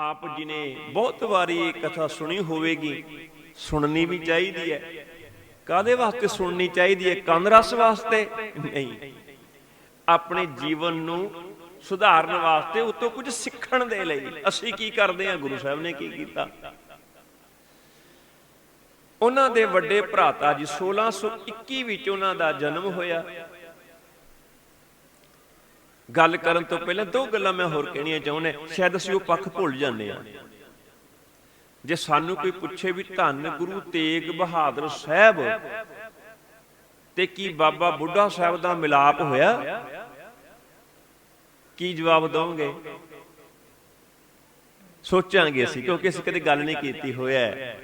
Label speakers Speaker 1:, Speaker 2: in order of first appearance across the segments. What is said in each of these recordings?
Speaker 1: ਆਪ ਜੀ ਨੇ ਬਹੁਤ ਵਾਰੀ ਇਹ ਕਥਾ ਸੁਣੀ ਹੋਵੇਗੀ, ਸੁਣਨੀ ਵੀ ਚਾਹੀਦੀ ਹੈ। ਕਾਦੇ ਵਾਸਤੇ ਸੁਣਨੀ ਚਾਹੀਦੀ ਹੈ? ਕੰਨ ਰਸ ਵਾਸਤੇ? ਨਹੀਂ। ਆਪਣੇ ਜੀਵਨ ਨੂੰ ਸੁਧਾਰਨ ਵਾਸਤੇ ਉਤੋਂ ਕੁਝ ਸਿੱਖਣ ਦੇ ਲਈ ਅਸੀਂ ਕੀ ਕਰਦੇ ਹਾਂ? ਗੁਰੂ ਸਾਹਿਬ ਨੇ ਕੀ ਕੀਤਾ? ਉਹਨਾਂ ਦੇ ਵੱਡੇ ਭਰਾਤਾ ਜੀ 1621 ਵਿੱਚ ਉਹਨਾਂ ਦਾ ਜਨਮ ਹੋਇਆ। ਗੱਲ ਕਰਨ ਤੋਂ ਪਹਿਲਾਂ ਦੋ ਗੱਲਾਂ ਮੈਂ ਹੋਰ ਕਹਿਣੀਆਂ ਚਾਹੁੰਦਾ, ਸ਼ਾਇਦ ਅਸੀਂ ਉਹ ਪੱਖ ਭੁੱਲ ਜਾਂਦੇ ਹਾਂ। ਜੇ ਸਾਨੂੰ ਕੋਈ ਪੁੱਛੇ ਵੀ ਧੰਨ ਗੁਰੂ ਤੇਗ ਬਹਾਦਰ ਸਾਹਿਬ, ਤੇ ਕੀ ਬਾਬਾ ਬੁੱਢਾ ਸਾਹਿਬ ਦਾ ਮਿਲਾਪ ਹੋਇਆ? ਕੀ ਜਵਾਬ ਦਵੋਗੇ? ਸੋਚਾਂਗੇ ਅਸੀਂ, ਕਿਉਂਕਿ ਅਸੀਂ ਕਦੇ ਗੱਲ ਨਹੀਂ ਕੀਤੀ ਹੋਇਆ।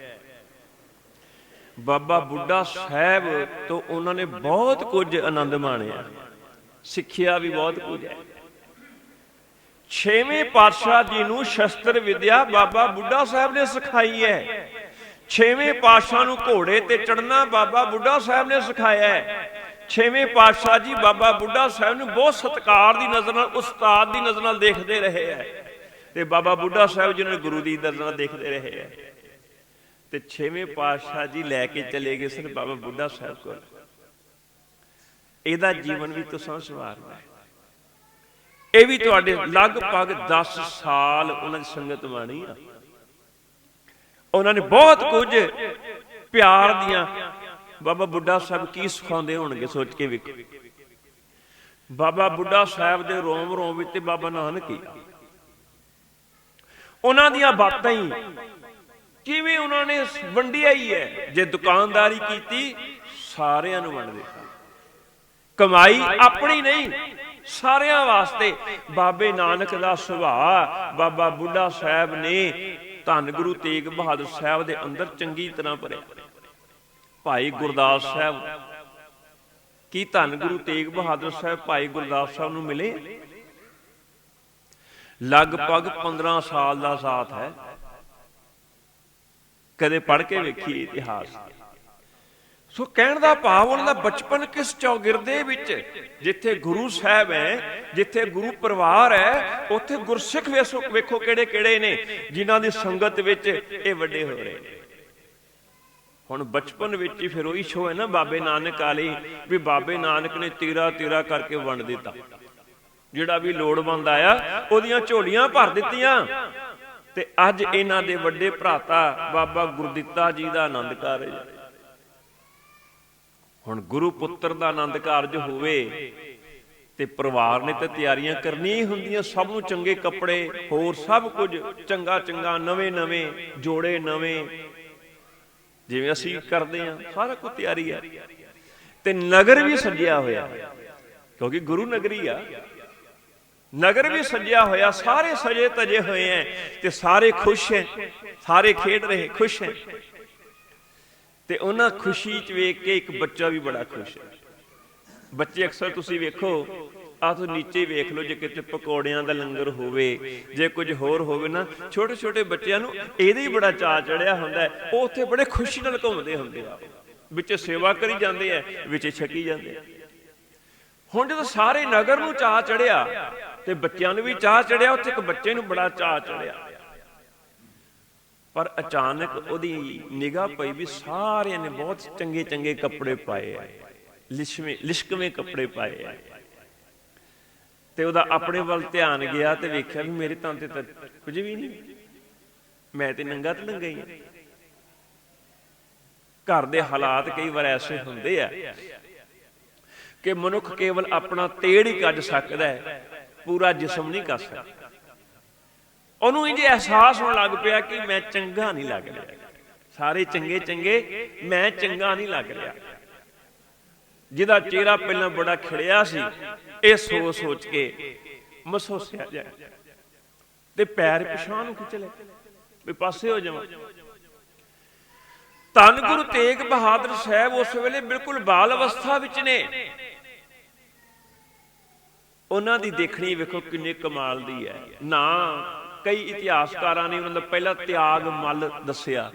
Speaker 1: ਬਾਬਾ ਬੁੱਢਾ ਸਾਹਿਬ ਤੋਂ ਉਹਨਾਂ ਨੇ ਬਹੁਤ ਕੁਝ ਆਨੰਦ ਮਾਣਿਆ। ਸਿੱਖਿਆ ਵੀ ਬਹੁਤ ਕੁਝ ਹੈ। ਛੇਵੇਂ ਪਾਤਸ਼ਾਹ ਜੀ ਨੂੰ ਸ਼ਸਤਰ ਵਿਦਿਆ ਬਾਬਾ ਬੁੱਢਾ ਸਾਹਿਬ ਨੇ ਸਿਖਾਈ ਹੈ। ਛੇਵੇਂ ਪਾਤਸ਼ਾਹ ਨੂੰ ਘੋੜੇ ਤੇ ਚੜਨਾ ਬਾਬਾ ਬੁੱਢਾ ਸਾਹਿਬ ਨੇ ਸਿਖਾਇਆ ਹੈ। ਛੇਵੇਂ ਪਾਤਸ਼ਾਹ ਜੀ ਬਾਬਾ ਬੁੱਢਾ ਸਾਹਿਬ ਨੂੰ ਬਹੁਤ ਸਤਿਕਾਰ ਦੀ ਨਜ਼ਰ ਨਾਲ, ਉਸਤਾਦ ਦੀ ਨਜ਼ਰ ਨਾਲ ਦੇਖਦੇ ਰਹੇ ਹੈ। ਤੇ ਬਾਬਾ ਬੁੱਢਾ ਸਾਹਿਬ ਜੀ ਨੂੰ ਗੁਰੂ ਦੀ ਨਜ਼ਰ ਨਾਲ ਦੇਖਦੇ ਰਹੇ ਹੈ। ਤੇ ਛੇਵੇਂ ਪਾਤਸ਼ਾਹ ਜੀ ਲੈ ਕੇ ਚਲੇ ਗਏ ਸਨ ਬਾਬਾ ਬੁੱਢਾ ਸਾਹਿਬ ਕੋਲ। ਇਹਦਾ ਜੀਵਨ ਵੀ ਤੁਸੀਂ ਸਵਾਰਨਾ ਇਹ ਵੀ ਤੁਹਾਡੇ ਲਗਭਗ 10 ਸਾਲ ਉਹਨਾਂ ਦੀ ਸੰਗਤ ਬਾਣੀ ਆ। ਉਹਨਾਂ ਨੇ ਬਹੁਤ ਕੁਝ ਪਿਆਰ ਦੀਆਂ, ਬਾਬਾ ਬੁੱਢਾ ਸਾਹਿਬ ਕੀ ਸਿਖਾਉਂਦੇ ਹੋਣਗੇ ਸੋਚ ਕੇ ਵੇਖੋ। ਬਾਬਾ ਬੁੱਢਾ ਸਾਹਿਬ ਦੇ ਰੋਮ ਰੋਮ ਵਿੱਚ ਤੇ ਬਾਬਾ ਨਾਨਕ ਹੀ ਉਹਨਾਂ ਦੀਆਂ ਬਾਤਾਂ ਹੀ ਕਿਵੇਂ ਉਹਨਾਂ ਨੇ ਵੰਡਿਆ ਹੀ ਹੈ। ਜੇ ਦੁਕਾਨਦਾਰੀ ਕੀਤੀ, ਸਾਰਿਆਂ ਨੂੰ ਵੰਡਦੇ ਕਮਾਈ ਆਪਣੀ ਨਹੀਂ, ਸਾਰਿਆਂ ਵਾਸਤੇ। ਬਾਬੇ ਨਾਨਕ ਦਾ ਸੁਭਾਅ, ਬਾਬਾ ਬੁੱਢਾ ਸਾਹਿਬ ਨੇ ਧੰਨ ਗੁਰੂ ਤੇਗ ਬਹਾਦਰ ਸਾਹਿਬ ਦੇ ਅੰਦਰ ਚੰਗੀ ਤਰ੍ਹਾਂ ਭਰਿਆ। ਭਾਈ ਗੁਰਦਾਸ ਸਾਹਿਬ, ਕੀ ਧੰਨ ਗੁਰੂ ਤੇਗ ਬਹਾਦਰ ਸਾਹਿਬ ਭਾਈ ਗੁਰਦਾਸ ਸਾਹਿਬ ਨੂੰ ਮਿਲੇ? ਲਗਭਗ 15 ਸਾਲ ਦਾ ਸਾਥ ਹੈ। ਕਦੇ ਪੜ੍ਹ ਕੇ ਵੇਖੀ ਇਤਿਹਾਸ। ਸੋ ਕਹਿਣ ਦਾ ਭਾਵ ਉਹਨਾਂ ਦਾ ਬਚਪਨ ਕਿਸ ਚੌਗਿਰਦੇ ਵਿੱਚ? ਜਿੱਥੇ ਗੁਰੂ ਸਾਹਿਬ ਹੈ, ਜਿੱਥੇ ਗੁਰੂ ਪਰਿਵਾਰ ਹੈ, ਉੱਥੇ ਗੁਰਸਿੱਖ ਵੇਖੋ ਵੇਖੋ ਕਿਹੜੇ ਕਿਹੜੇ ਨੇ, ਜਿਨ੍ਹਾਂ ਦੀ ਸੰਗਤ ਵਿੱਚ ਇਹ ਵੱਡੇ ਹੋ ਰਹੇ ਨੇ। ਹੁਣ ਬਚਪਨ ਵਿੱਚ ਹੀ ਫਿਰ ਉਹੀ ਸ਼ੋ ਹੈ ਨਾ ਬਾਬੇ ਨਾਨਕ ਵਾਲੀ, ਵੀ ਬਾਬੇ ਨਾਨਕ ਨੇ ਤੀਰਾ ਤੀਰਾ ਕਰਕੇ ਵੰਡ ਦਿੱਤਾ। ਜਿਹੜਾ ਵੀ ਲੋੜਵੰਦ ਆਇਆ, ਉਹਦੀਆਂ ਝੋਲੀਆਂ ਭਰ ਦਿੱਤੀਆਂ। ਤੇ ਅੱਜ ਇਹਨਾਂ ਦੇ ਵੱਡੇ ਭਰਾਤਾ ਬਾਬਾ ਗੁਰਦਿੱਤਾ ਜੀ ਦਾ ਆਨੰਦ ਕਾਰਜ ਹੁਣ ਗੁਰੂ ਪੁੱਤਰ ਦਾ ਆਨੰਦ ਕਾਰਜ ਹੋਵੇ ਤੇ ਪਰਿਵਾਰ ਨੇ ਤਾਂ ਤਿਆਰੀਆਂ ਕਰਨੀਆਂ ਹੀ ਹੁੰਦੀਆਂ, ਸਭ ਨੂੰ ਚੰਗੇ ਕੱਪੜੇ, ਹੋਰ ਸਭ ਕੁਝ ਚੰਗਾ ਚੰਗਾ, ਨਵੇਂ ਨਵੇਂ, ਜੋੜੇ ਨਵੇਂ। ਜਿਵੇਂ ਅਸੀਂ ਕਰਦੇ ਆ ਸਾਰਾ ਕੁਝ ਤਿਆਰੀ ਆ। ਤੇ ਨਗਰ ਵੀ ਸੱਜਿਆ ਹੋਇਆ, ਕਿਉਂਕਿ ਗੁਰੂ ਨਗਰੀ ਆ। ਨਗਰ ਵੀ ਸਜਿਆ ਹੋਇਆ, ਸਾਰੇ ਸਜੇ ਤਜੇ ਹੋਏ ਐ ਤੇ ਸਾਰੇ ਖੁਸ਼ ਐ, ਸਾਰੇ ਖੇਡ ਰਹੇ, ਖੁਸ਼ ਐ। ਤੇ ਉਹਨਾਂ ਖੁਸ਼ੀ ਚ ਵੇਖ ਕੇ ਇੱਕ ਬੱਚਾ ਵੀ ਬੜਾ ਖੁਸ਼ ਹੈ। ਬੱਚੇ ਅਕਸਰ ਤੁਸੀਂ ਵੇਖੋ ਆ ਤੋਂ ਨੀਚੇ ਵੇਖ ਲਓ, ਜੇ ਕਿਤੇ ਪਕੌੜਿਆਂ ਦਾ ਲੰਗਰ ਹੋਵੇ, ਜੇ ਕੁਝ ਹੋਰ ਹੋਵੇ ਨਾ ਛੋਟੇ ਛੋਟੇ ਬੱਚਿਆਂ ਨੂੰ ਇਹਦੇ ਹੀ ਬੜਾ ਚਾਅ ਚੜਿਆ ਹੁੰਦਾ ਉਹ ਉੱਥੇ ਬੜੇ ਖੁਸ਼ੀ ਨਾਲ ਘੁੰਮਦੇ ਹੁੰਦੇ ਆ। ਵਿੱਚ ਸੇਵਾ ਕਰੀ ਜਾਂਦੇ ਆ, ਵਿੱਚ ਛਕੀ ਜਾਂਦੇ ਆ। ਹੁਣ ਜਦੋਂ ਸਾਰੇ ਨਗਰ ਨੂੰ ਚਾਹ ਚੜਿਆ ਤੇ ਬੱਚਿਆਂ ਨੂੰ ਵੀ ਚਾਹ ਚੜਿਆ, ਉੱਥੇ ਇੱਕ ਬੱਚੇ ਨੂੰ ਬੜਾ ਚਾਹ ਚੜਿਆ। ਪਰ ਅਚਾਨਕ ਉਹਦੀ ਨਿਗਾਹ ਪਈ ਵੀ ਸਾਰਿਆਂ ਨੇ ਬਹੁਤ ਚੰਗੇ ਚੰਗੇ ਕੱਪੜੇ ਪਾਏ ਆ। ਲਿਸ਼ਵੇਂ, ਲਿਸ਼ਕਵੇਂ ਕੱਪੜੇ ਪਾਏ ਆ। ਤੇ ਉਹਦਾ ਆਪਣੇ ਵੱਲ ਧਿਆਨ ਗਿਆ ਤੇ ਵੇਖਿਆ ਵੀ ਮੇਰੇ ਤਾਂ ਤੇ ਕੁਝ ਵੀ ਨਹੀਂ। ਮੈਂ ਤੇ ਨੰਗਾ ਤੇ ਨੰਗਾ ਹੀ ਘਰ ਦੇ ਹਾਲਾਤ ਕਈ ਵਾਰ ਐਸੇ ਹੁੰਦੇ ਆ ਕਿ ਮਨੁੱਖ ਕੇਵਲ ਆਪਣਾ ਤੇੜ ਹੀ ਕੱਢ ਸਕਦਾ ਹੈ, ਪੂਰਾ ਜਿਸਮ ਨਹੀਂ ਕਰ ਸਕਦਾ। ਉਹਨੂੰ ਇੰਜ ਅਹਿਸਾਸ ਹੋਣ ਲੱਗ ਪਿਆ ਕਿ ਮੈਂ ਚੰਗਾ ਨਹੀਂ ਲੱਗ ਰਿਹਾ। ਸਾਰੇ ਚੰਗੇ ਚੰਗੇ, ਮੈਂ ਚੰਗਾ ਨਹੀਂ ਲੱਗ ਰਿਹਾ। ਜਿਹਦਾ ਚਿਹਰਾ ਪਹਿਲਾਂ ਬੜਾ ਖਿੜਿਆ ਸੀ, ਇਹ ਸੋਚ ਸੋਚ ਕੇ ਮਸੋਸਿਆ ਜਾਏ ਤੇ ਪੈਰ ਪਿਛਾਂ ਨੂੰ ਖਿੱਚ ਲੈ ਵੀ ਪਾਸੇ ਹੋ ਜਾਵਾਂ। ਧੰਨ ਗੁਰੂ ਤੇਗ ਬਹਾਦਰ ਸਾਹਿਬ ਉਸ ਵੇਲੇ ਬਿਲਕੁਲ ਬਾਲ ਅਵਸਥਾ ਵਿੱਚ ਨੇ। ਉਹਨਾਂ ਦੀ ਦੇਖਣੀ ਵੇਖੋ ਕਿੰਨੇ ਕਮਾਲ ਦੀ ਹੈ। ਨਾ ਕਈ ਇਤਿਹਾਸਕਾਰਾਂ ਨੇ ਉਹਨਾਂ ਦਾ ਪਹਿਲਾ ਤਿਆਗ ਮੱਲ ਦੱਸਿਆ।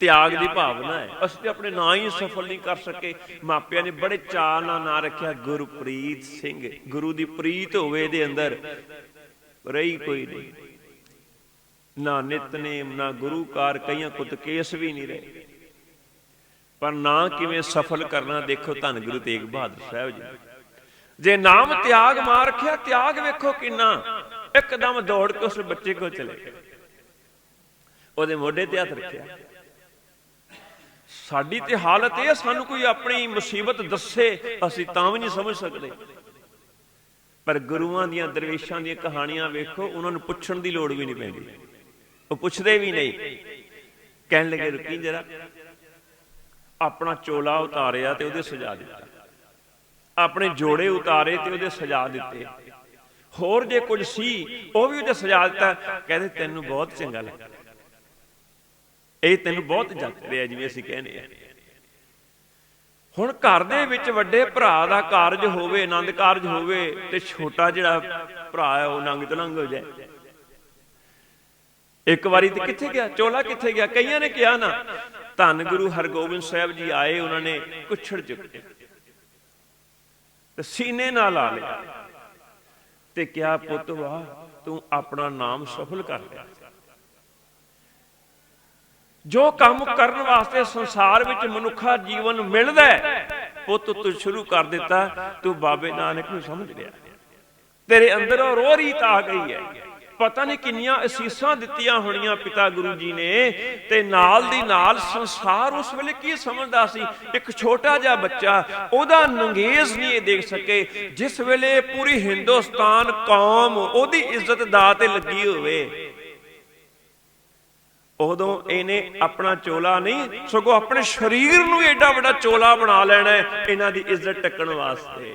Speaker 1: ਤਿਆਗ ਦੀ ਭਾਵਨਾ ਹੈ। ਅਸੀਂ ਤੇ ਆਪਣੇ ਨਾਂ ਹੀ ਸਫਲ ਨਹੀਂ ਕਰ ਸਕੇ। ਮਾਪਿਆਂ ਨੇ ਬੜੇ ਚਾਅ ਨਾਲ ਨਾਂ ਰੱਖਿਆ, ਗੁਰਪ੍ਰੀਤ ਸਿੰਘ। ਗੁਰੂ ਦੀ ਪ੍ਰੀਤ ਹੋਵੇ ਇਹਦੇ ਅੰਦਰ। ਰਹੀ ਕੋਈ ਨਹੀਂ। ਨਾ ਨਿਤਨੇਮ, ਨਾ ਗੁਰੂ ਕਾਰ ਕਈਆਂ ਕੁੱਤ ਕੇਸ ਵੀ ਨਹੀਂ ਰਹੇ। ਪਰ ਨਾ ਕਿਵੇਂ ਸਫਲ ਕਰਨਾ, ਦੇਖੋ ਧੰਨ ਗੁਰੂ ਤੇਗ ਬਹਾਦਰ ਸਾਹਿਬ ਜੀ। ਜੇ ਨਾਮ ਤਿਆਗ ਮਾਰ ਰੱਖਿਆ, ਤਿਆਗ ਵੇਖੋ ਕਿੰਨਾ ਇੱਕਦਮ ਦੌੜ ਕੇ ਉਸ ਬੱਚੇ ਕੋਲ ਚਲੇ ਗਏ। ਉਹਦੇ ਮੋਢੇ ਤੇ ਹੱਥ ਰੱਖਿਆ। ਸਾਡੀ ਤੇ ਹਾਲਤ ਇਹ ਸਾਨੂੰ ਕੋਈ ਆਪਣੀ ਮੁਸੀਬਤ ਦੱਸੇ, ਅਸੀਂ ਤਾਂ ਵੀ ਨਹੀਂ ਸਮਝ ਸਕਦੇ। ਪਰ ਗੁਰੂਆਂ ਦੀਆਂ, ਦਰਵੇਸ਼ਾਂ ਦੀਆਂ ਕਹਾਣੀਆਂ ਵੇਖੋ, ਉਹਨਾਂ ਨੂੰ ਪੁੱਛਣ ਦੀ ਲੋੜ ਵੀ ਨਹੀਂ ਪੈਂਦੀ। ਉਹ ਪੁੱਛਦੇ ਵੀ ਨਹੀਂ। ਕਹਿਣ ਲੱਗੇ, ਰੁਕੀ ਜਰਾ। ਆਪਣਾ ਚੋਲਾ ਉਤਾਰਿਆ ਤੇ ਉਹਦੇ ਸਜਾ ਦਿੱਤਾ। ਆਪਣੇ ਜੋੜੇ ਉਤਾਰੇ ਤੇ ਉਹਦੇ ਸਜਾ ਦਿੱਤੇ। ਹੋਰ ਜੇ ਕੁਝ ਸੀ, ਉਹ ਵੀ ਉਹਦੇ ਸਜਾ ਦਿੱਤਾ। ਕਹਿੰਦੇ, ਤੈਨੂੰ ਬਹੁਤ ਚੰਗਾ ਲੱਗਾ। ਇਹ ਤੈਨੂੰ ਬਹੁਤ ਜੱਟ ਆ ਜਿਵੇਂ ਅਸੀਂ ਕਹਿੰਦੇ ਆ ਹੁਣ ਘਰ ਦੇ ਵਿੱਚ ਵੱਡੇ ਭਰਾ ਦਾ ਕਾਰਜ ਹੋਵੇ, ਆਨੰਦ ਕਾਰਜ ਹੋਵੇ, ਤੇ ਛੋਟਾ ਜਿਹੜਾ ਭਰਾ ਹੈ, ਉਹ ਨੰਗ ਤਲੰਗ ਹੋ ਜਾਏ। ਇੱਕ ਵਾਰੀ ਤੇ ਕਿੱਥੇ ਗਿਆ? ਚੋਲਾ ਕਿੱਥੇ ਗਿਆ? ਕਈਆਂ ਨੇ ਕਿਹਾ ਨਾ, ਧੰਨ ਗੁਰੂ ਹਰਗੋਬਿੰਦ ਸਾਹਿਬ ਜੀ ਆਏ, ਉਹਨਾਂ ਨੇ ਕੁਛੜ ਚੁੱਕੇ ਤੇ ਸੀਨੇ ਨਾਲ ਲਾ ਲਿਆ। ਤੇ ਕਿਹਾ, ਪੁੱਤ ਵਾਹ, ਤੂੰ ਆਪਣਾ ਨਾਮ ਸਫਲ ਕਰ ਲਿਆ। ਜੋ ਕੰਮ ਕਰਨ ਵਾਸਤੇ ਸੰਸਾਰ ਵਿੱਚ ਮਨੁੱਖਾ ਜੀਵਨ ਮਿਲਦਾ ਪੁੱਤ ਤੂੰ ਸ਼ੁਰੂ ਕਰ ਦਿੱਤਾ, ਤੂੰ ਬਾਬੇ ਨਾਨਕ ਨੂੰ ਸਮਝ ਲਿਆ ਤੇਰੇ ਅੰਦਰ ਉਹ ਰੋਹ ਰੀਤ ਆ ਗਈ ਹੈ। ਪਤਾ ਨਹੀਂ ਕਿੰਨੀਆਂ ਅਸੀਸਾਂ ਦਿੱਤੀਆਂ ਹੋਣੀਆਂ ਪਿਤਾ ਗੁਰੂ ਜੀ ਨੇ। ਤੇ ਨਾਲ ਦੀ ਨਾਲ ਸੰਸਾਰ ਉਸ ਵੇਲੇ ਕੀ ਸਮਝਦਾ ਸੀ? ਇੱਕ ਛੋਟਾ ਜਿਹਾ ਬੱਚਾ, ਉਹਦਾ ਨੰਗੇਜ਼ ਨਹੀਂ ਇਹ ਦੇਖ ਸਕੇ। ਜਿਸ ਵੇਲੇ ਪੂਰੀ ਹਿੰਦੁਸਤਾਨ ਕੌਮ ਉਹਦੀ ਇੱਜ਼ਤ ਦਾ ਤੇ ਲੱਗੀ ਹੋਵੇ। ਉਦੋਂ ਇਹਨੇ ਆਪਣਾ ਚੋਲਾ ਨਹੀਂ, ਸਗੋਂ ਆਪਣੇ ਸਰੀਰ ਨੂੰ ਏਡਾ ਵੱਡਾ ਚੋਲਾ ਬਣਾ ਲੈਣਾ ਇਹਨਾਂ ਦੀ ਇੱਜ਼ਤ ਟੱਕਣ ਵਾਸਤੇ।